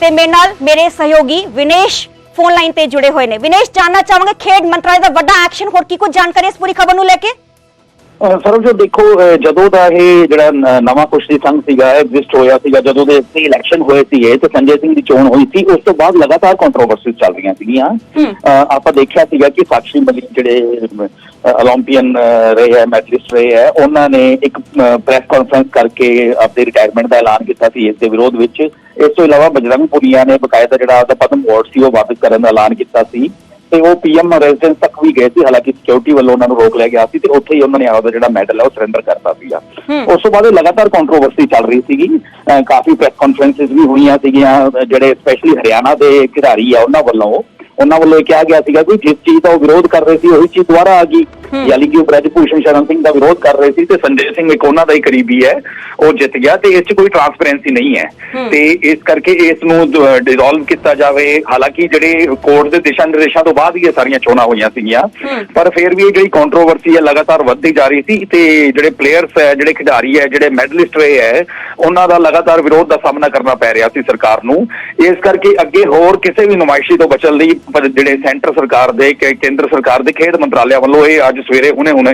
S1: ਤੇ ਮੇਰੇ ਨਾਲ ਮੇਰੇ ਸਹਿਯੋਗੀ ਵਿਨੇਸ਼ ਫੋਨ ਲਾਈਨ ਤੇ ਜੁੜੇ ਹੋਏ ਨੇ। ਵਿਨੇਸ਼, ਜਾਨਣਾ ਚਾਹਾਂਗੇ ਖੇਡ ਮੰਤਰਾਲੇ ਦਾ ਵੱਡਾ ਐਕਸ਼ਨ? ਹੋਰ ਕੀ ਕੁਝ ਜਾਣਕਾਰੀ ਇਸ ਪੂਰੀ ਖਬਰ ਨੂੰ ਲੈ ਕੇ?
S6: ਸਰਵ ਦੇਖੋ ਜਦੋਂ ਦਾ ਇਹ ਜਿਹੜਾ ਨਵਾਂ ਕੁਸ਼ਤੀ ਸੰਘ ਸੀਗਾ ਐਗਜ਼ਿਸਟ ਹੋਇਆ ਸੀਗਾ ਜਦੋਂ ਦੇ ਇਸਤੇ ਇਲੈਕਸ਼ਨ ਹੋਏ ਸੀ ਇਹ ਤੇ ਸੰਜੇ ਸਿੰਘ ਦੀ ਚੋਣ ਹੋਈ ਸੀ ਉਸ ਤੋਂ ਬਾਅਦ ਲਗਾਤਾਰ ਕੰਟਰੋਵਰਸੀ ਚੱਲ ਰਹੀਆਂ ਸੀਗੀਆਂ। ਆਪਾਂ ਦੇਖਿਆ ਸੀਗਾ ਕਿ ਸਾਕਸ਼ੀ ਮਲਿਕ ਜਿਹੜੇ ਓਲੰਪੀਅਨ ਰਹੇ ਹੈ ਮੈਡਲਿਸਟ ਰਹੇ ਹੈ ਉਹਨਾਂ ਨੇ ਇੱਕ ਪ੍ਰੈਸ ਕਾਨਫਰੰਸ ਕਰਕੇ ਆਪਣੀ ਰਿਟਾਇਰਮੈਂਟ ਦਾ ਐਲਾਨ ਕੀਤਾ ਸੀ ਇਸ ਦੇ ਵਿਰੋਧ ਵਿੱਚ। ਇਸ ਤੋਂ ਇਲਾਵਾ ਬਜਰੰਗ ਪੁਰੀਆ ਨੇ ਬਕਾਇਦਾ ਜਿਹੜਾ ਉਹਦਾ ਪਦਮ ਵਾਰਡ ਸੀ ਉਹ ਵਾਪਸ ਕਰਨ ਦਾ ਐਲਾਨ ਕੀਤਾ ਸੀ। ਤੇ ਉਹ ਪੀਐਮ ਰੈਜ਼ੀਡੈਂਸ ਤੱਕ ਵੀ ਗਏ ਸੀ ਹਾਲਾਂਕਿ ਸਿਕਿਉਰਿਟੀ ਵੱਲੋਂ ਉਹਨਾਂ ਨੂੰ ਰੋਕ ਲਿਆ ਗਿਆ ਸੀ ਤੇ ਉੱਥੇ ਹੀ ਉਹਨਾਂ ਨੇ ਆਪਦਾ ਜਿਹੜਾ ਮੈਡਲ ਹੈ ਉਹ ਸਰੈਂਡਰ ਕਰਤਾ ਸੀਗਾ। ਉਸ ਤੋਂ ਬਾਅਦ ਲਗਾਤਾਰ ਕੰਟਰੋਵਰਸੀ ਚੱਲ ਰਹੀ ਸੀਗੀ। ਕਾਫੀ ਪ੍ਰੈਸ ਕਾਨਫਰੰਸਿਸ ਵੀ ਹੋਈਆਂ ਸੀਗੀਆਂ ਜਿਹੜੇ ਸਪੈਸ਼ਲੀ ਹਰਿਆਣਾ ਦੇ ਖਿਡਾਰੀ ਆ ਉਹਨਾਂ ਵੱਲੋਂ। ਉਹਨਾਂ ਵੱਲੋਂ ਇਹ ਕਿਹਾ ਗਿਆ ਸੀਗਾ ਕਿ ਜਿਸ ਚੀਜ਼ ਦਾ ਉਹ ਵਿਰੋਧ ਕਰ ਰਹੇ ਸੀ ਉਹੀ ਚੀਜ਼ ਦੁਬਾਰਾ ਆ ਗਈ। ਯਾਨੀ ਕਿ ਉਹ ਬ੍ਰਜ ਭੂਸ਼ਣ ਸ਼ਰਨ ਸਿੰਘ ਦਾ ਵਿਰੋਧ ਕਰ ਰਹੇ ਸੀ ਤੇ ਸੰਜੇ ਸਿੰਘ ਇੱਕ ਉਹਨਾਂ ਦਾ ਹੀ ਕਰੀਬੀ ਹੈ ਉਹ ਜਿੱਤ ਗਿਆ ਤੇ ਇਸ 'ਚ ਕੋਈ ਟਰਾਂਸਪੇਰੈਂਸੀ ਨਹੀਂ ਹੈ। ਤੇ ਇਸ ਕਰਕੇ ਇਸ ਨੂੰ ਡਿਸੋਲਵ ਕੀਤਾ ਜਾਵੇ। ਹਾਲਾਂਕਿ ਜਿਹੜੇ ਕੋਰਟ ਦੇ ਦਿਸ਼ਾ ਨਿਰਦੇਸ਼ਾਂ ਤੋਂ ਬਾਅਦ ਹੀ ਇਹ ਸਾਰੀਆਂ ਚੋਣਾਂ ਹੋਈਆਂ ਸੀਗੀਆਂ। ਪਰ ਫਿਰ ਵੀ ਇਹ ਜਿਹੜੀ ਕੰਟਰੋਵਰਸੀ ਹੈ ਲਗਾਤਾਰ ਵੱਧਦੀ ਜਾ ਰਹੀ ਸੀ ਤੇ ਜਿਹੜੇ ਪਲੇਅਰਸ ਹੈ ਜਿਹੜੇ ਖਿਡਾਰੀ ਹੈ ਜਿਹੜੇ ਮੈਡਲਿਸਟ ਰਹੇ ਹੈ ਉਹਨਾਂ ਦਾ ਲਗਾਤਾਰ ਵਿਰੋਧ ਦਾ ਸਾਹਮਣਾ ਕਰਨਾ ਪੈ ਰਿਹਾ ਸੀ ਸਰਕਾਰ ਨੂੰ। ਇਸ ਕਰਕੇ ਅੱਗੇ ਹੋਰ ਕਿਸੇ ਵੀ ਨੁਮਾਇਸ਼ੀ ਤੋਂ ਬਚਣ ਲਈ ਜਿਹੜੇ ਸੈਂਟਰ ਸਰਕਾਰ ਦੇ ਕੇ- ਕੇਂਦਰ ਸਰਕਾਰ ਦੇ ਖੇਡ ਮੰਤਰਾਲਿਆਂ ਵੱਲੋਂ ਇਹ ਅੱਜ ਸਵੇਰੇ ਹੁਣੇ ਹੁਣੇ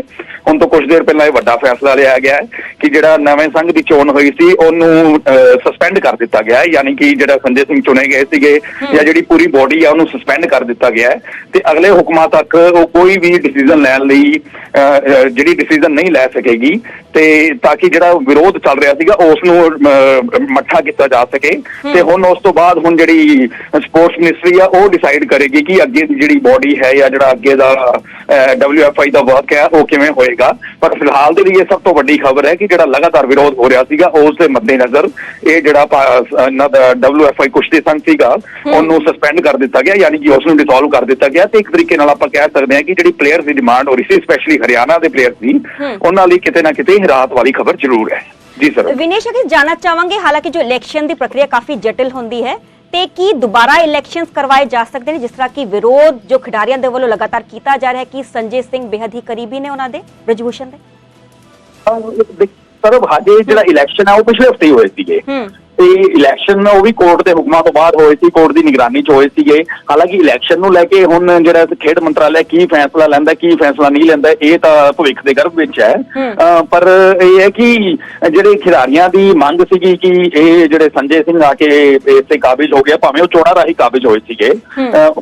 S6: ਹੁਣ ਤੋਂ ਕੁਝ ਦੇਰ ਪਹਿਲਾਂ ਇਹ ਵੱਡਾ ਫੈਸਲਾ ਲਿਆ ਗਿਆ ਹੈ ਕਿ ਜਿਹੜਾ ਨਵੇਂ ਸੰਘ ਦੀ ਚੋਣ ਹੋਈ ਸੀ ਉਹਨੂੰ ਸਸਪੈਂਡ ਕਰ ਦਿੱਤਾ ਗਿਆ ਹੈ ਯਾਨੀ ਕਿ ਜਿਹੜਾ ਸੰਜੇ ਸਿੰਘ ਚੁਣੇ ਗਏ ਸੀਗੇ ਜਾਂ ਜਿਹੜੀ ਪੂਰੀ ਬੋਡੀ ਆ ਉਹਨੂੰ ਸਸਪੈਂਡ ਕਰ ਦਿੱਤਾ ਗਿਆ ਹੈ ਤੇ ਅਗਲੇ ਹੁਕਮਾਂ ਤੱਕ ਉਹ ਕੋਈ ਵੀ ਡਿਸੀਜਨ ਲੈਣ ਲਈ ਜਿਹੜੀ ਡਿਸੀਜਨ ਨਹੀਂ ਲੈ ਸਕੇਗੀ ਤੇ ਤਾਂ ਕਿ ਜਿਹੜਾ ਵਿਰੋਧ ਚੱਲ ਰਿਹਾ ਸੀਗਾ ਉਸ ਨੂੰ ਮੱਠਾ ਕੀਤਾ ਜਾ ਸਕੇ। ਤੇ ਹੁਣ ਉਸ ਤੋਂ ਬਾਅਦ ਹੁਣ ਜਿਹੜੀ ਸਪੋਰਟਸ ਮਿਨਿਸਟਰੀ ਆ ਉਹ ਡਿਸਾਈਡ ਕਰੇਗੀ ਕਿ ਅੱਗੇ ਦੀ ਜਿਹੜੀ ਬੋਡੀ ਹੈ ਜਾਂ ਜਿਹੜਾ ਅੱਗੇ ਦਾ ਡਬਲਯੂਐਫਆਈ ਦਾ ਵਰਕ ਹੈ ਉਹ ਕਿਵੇਂ ਹੋਏਗਾ। ਪਰ ਫਿਲਹਾਲ ਦੇ ਲਈ ਇਹ ਸਭ ਤੋਂ ਵੱਡੀ ਖਬਰ ਹੈ ਕਿ ਜਿਹੜਾ ਲਗਾਤਾਰ ਵਿਰੋਧ ਹੋ ਰਿਹਾ ਸੀਗਾ ਉਸ ਦੇ ਮੱਦੇਨਜ਼ਰ ਇਹ ਜਿਹੜਾ ਪਾ- ਇਹਨਾਂ ਦਾ ਡਬਲਯੂਐਫਆਈ ਕੁਸ਼ਤੀ ਸੰਘ ਸੀਗਾ ਉਹਨੂੰ ਸਸਪੈਂਡ ਕਰ ਦਿੱਤਾ ਗਿਆ ਯਾਨੀ ਕਿ ਉਸ ਨੂੰ ਡਿਸੋਲਵ ਕਰ ਦਿੱਤਾ ਗਿਆ। ਤੇ ਇੱਕ ਤਰੀਕੇ ਨਾਲ ਆਪਾਂ ਕਹਿ ਸਕਦੇ ਹਾਂ ਕਿ ਜਿਹੜੀ ਪਲੇਅਰਸ ਦੀ ਡਿਮਾਂਡ ਹੋ ਰਹੀ ਸੀ ਸਪੈਸ਼ਲੀ ਹਰਿਆਣਾ ਦੇ ਪਲੇਅਰਸ ਦੀ ਉਹਨਾਂ ਲਈ ਕਿਤੇ ਨਾ ਕਿਤੇ ਰਾਹਤ ਵਾਲੀ ਖਬਰ ਜ਼ਰੂਰ ਹੈ। ਜੀ ਸਰ
S1: ਵਿਨੇਸ਼ ਅਗੇ ਜਾਨਣਾ ਚਾਹਾਂਗੇ। ਹਾਲਾਂਕਿ ਜੋ ਇਲੈਕਸ਼ਨ ਦੀ ਪ੍ਰਕਿਰਿਆ ਕਾਫੀ ਜਟਿਲ ਹੁੰਦੀ ਹੈ। ਤੇ ਕੀ ਦੁਬਾਰਾ ਇਲੈਕਸ਼ਨਸ ਕਰਵਾਏ ਜਾ ਸਕਦੇ ਨੇ? ਜਿਸ ਤਰ੍ਹਾਂ ਕਿ ਵਿਰੋਧ ਜੋ ਖਿਡਾਰੀਆਂ ਦੇ ਵੱਲੋਂ ਲਗਾਤਾਰ ਕੀਤਾ ਜਾ ਰਿਹਾ ਹੈ ਕਿ ਸੰਜੇ ਸਿੰਘ ਬੇਹੱਦ ਹੀ ਕਰੀਬੀ ਨੇ ਉਹਨਾਂ ਦੇ ਬ੍ਰਿਜਭੂਸ਼ਣ ਦੇ?
S6: ਸਰ ਹਜੇ ਜਿਹੜਾ ਇਲੈਕਸ਼ਨ ਆ ਉਹ ਪਿਛਲੇ ਹਫ਼ਤੇ ਹੀ ਹੋਏ ਸੀਗੇ। ਤੇ ਇਲੈਕਸ਼ਨ ਉਹ ਵੀ ਕੋਰਟ ਦੇ ਹੁਕਮਾਂ ਤੋਂ ਬਾਅਦ ਹੋਏ ਸੀ ਕੋਰਟ ਦੀ ਨਿਗਰਾਨੀ 'ਚ ਹੋਏ ਸੀਗੇ। ਹਾਲਾਂਕਿ ਇਲੈਕਸ਼ਨ ਨੂੰ ਲੈ ਕੇ ਹੁਣ ਜਿਹੜਾ ਖੇਡ ਮੰਤਰਾਲਾ ਕੀ ਫੈਸਲਾ ਲੈਂਦਾ ਕੀ ਫੈਸਲਾ ਨਹੀਂ ਲੈਂਦਾ ਇਹ ਤਾਂ ਭਵਿੱਖ ਦੇ ਗਰਭ ਵਿੱਚ ਹੈ। ਪਰ ਇਹ ਹੈ ਕਿ ਜਿਹੜੇ ਖਿਡਾਰੀਆਂ ਦੀ ਮੰਗ ਸੀਗੀ ਕਿ ਇਹ ਜਿਹੜੇ ਸੰਜੇ ਸਿੰਘ ਆ ਕੇ ਇਸੇ ਕਾਬਿਜ਼ ਹੋ ਗਿਆ ਭਾਵੇਂ ਉਹ ਚੋਣਾਂ ਰਾਹੀਂ ਕਾਬਿਜ਼ ਹੋਏ ਸੀਗੇ।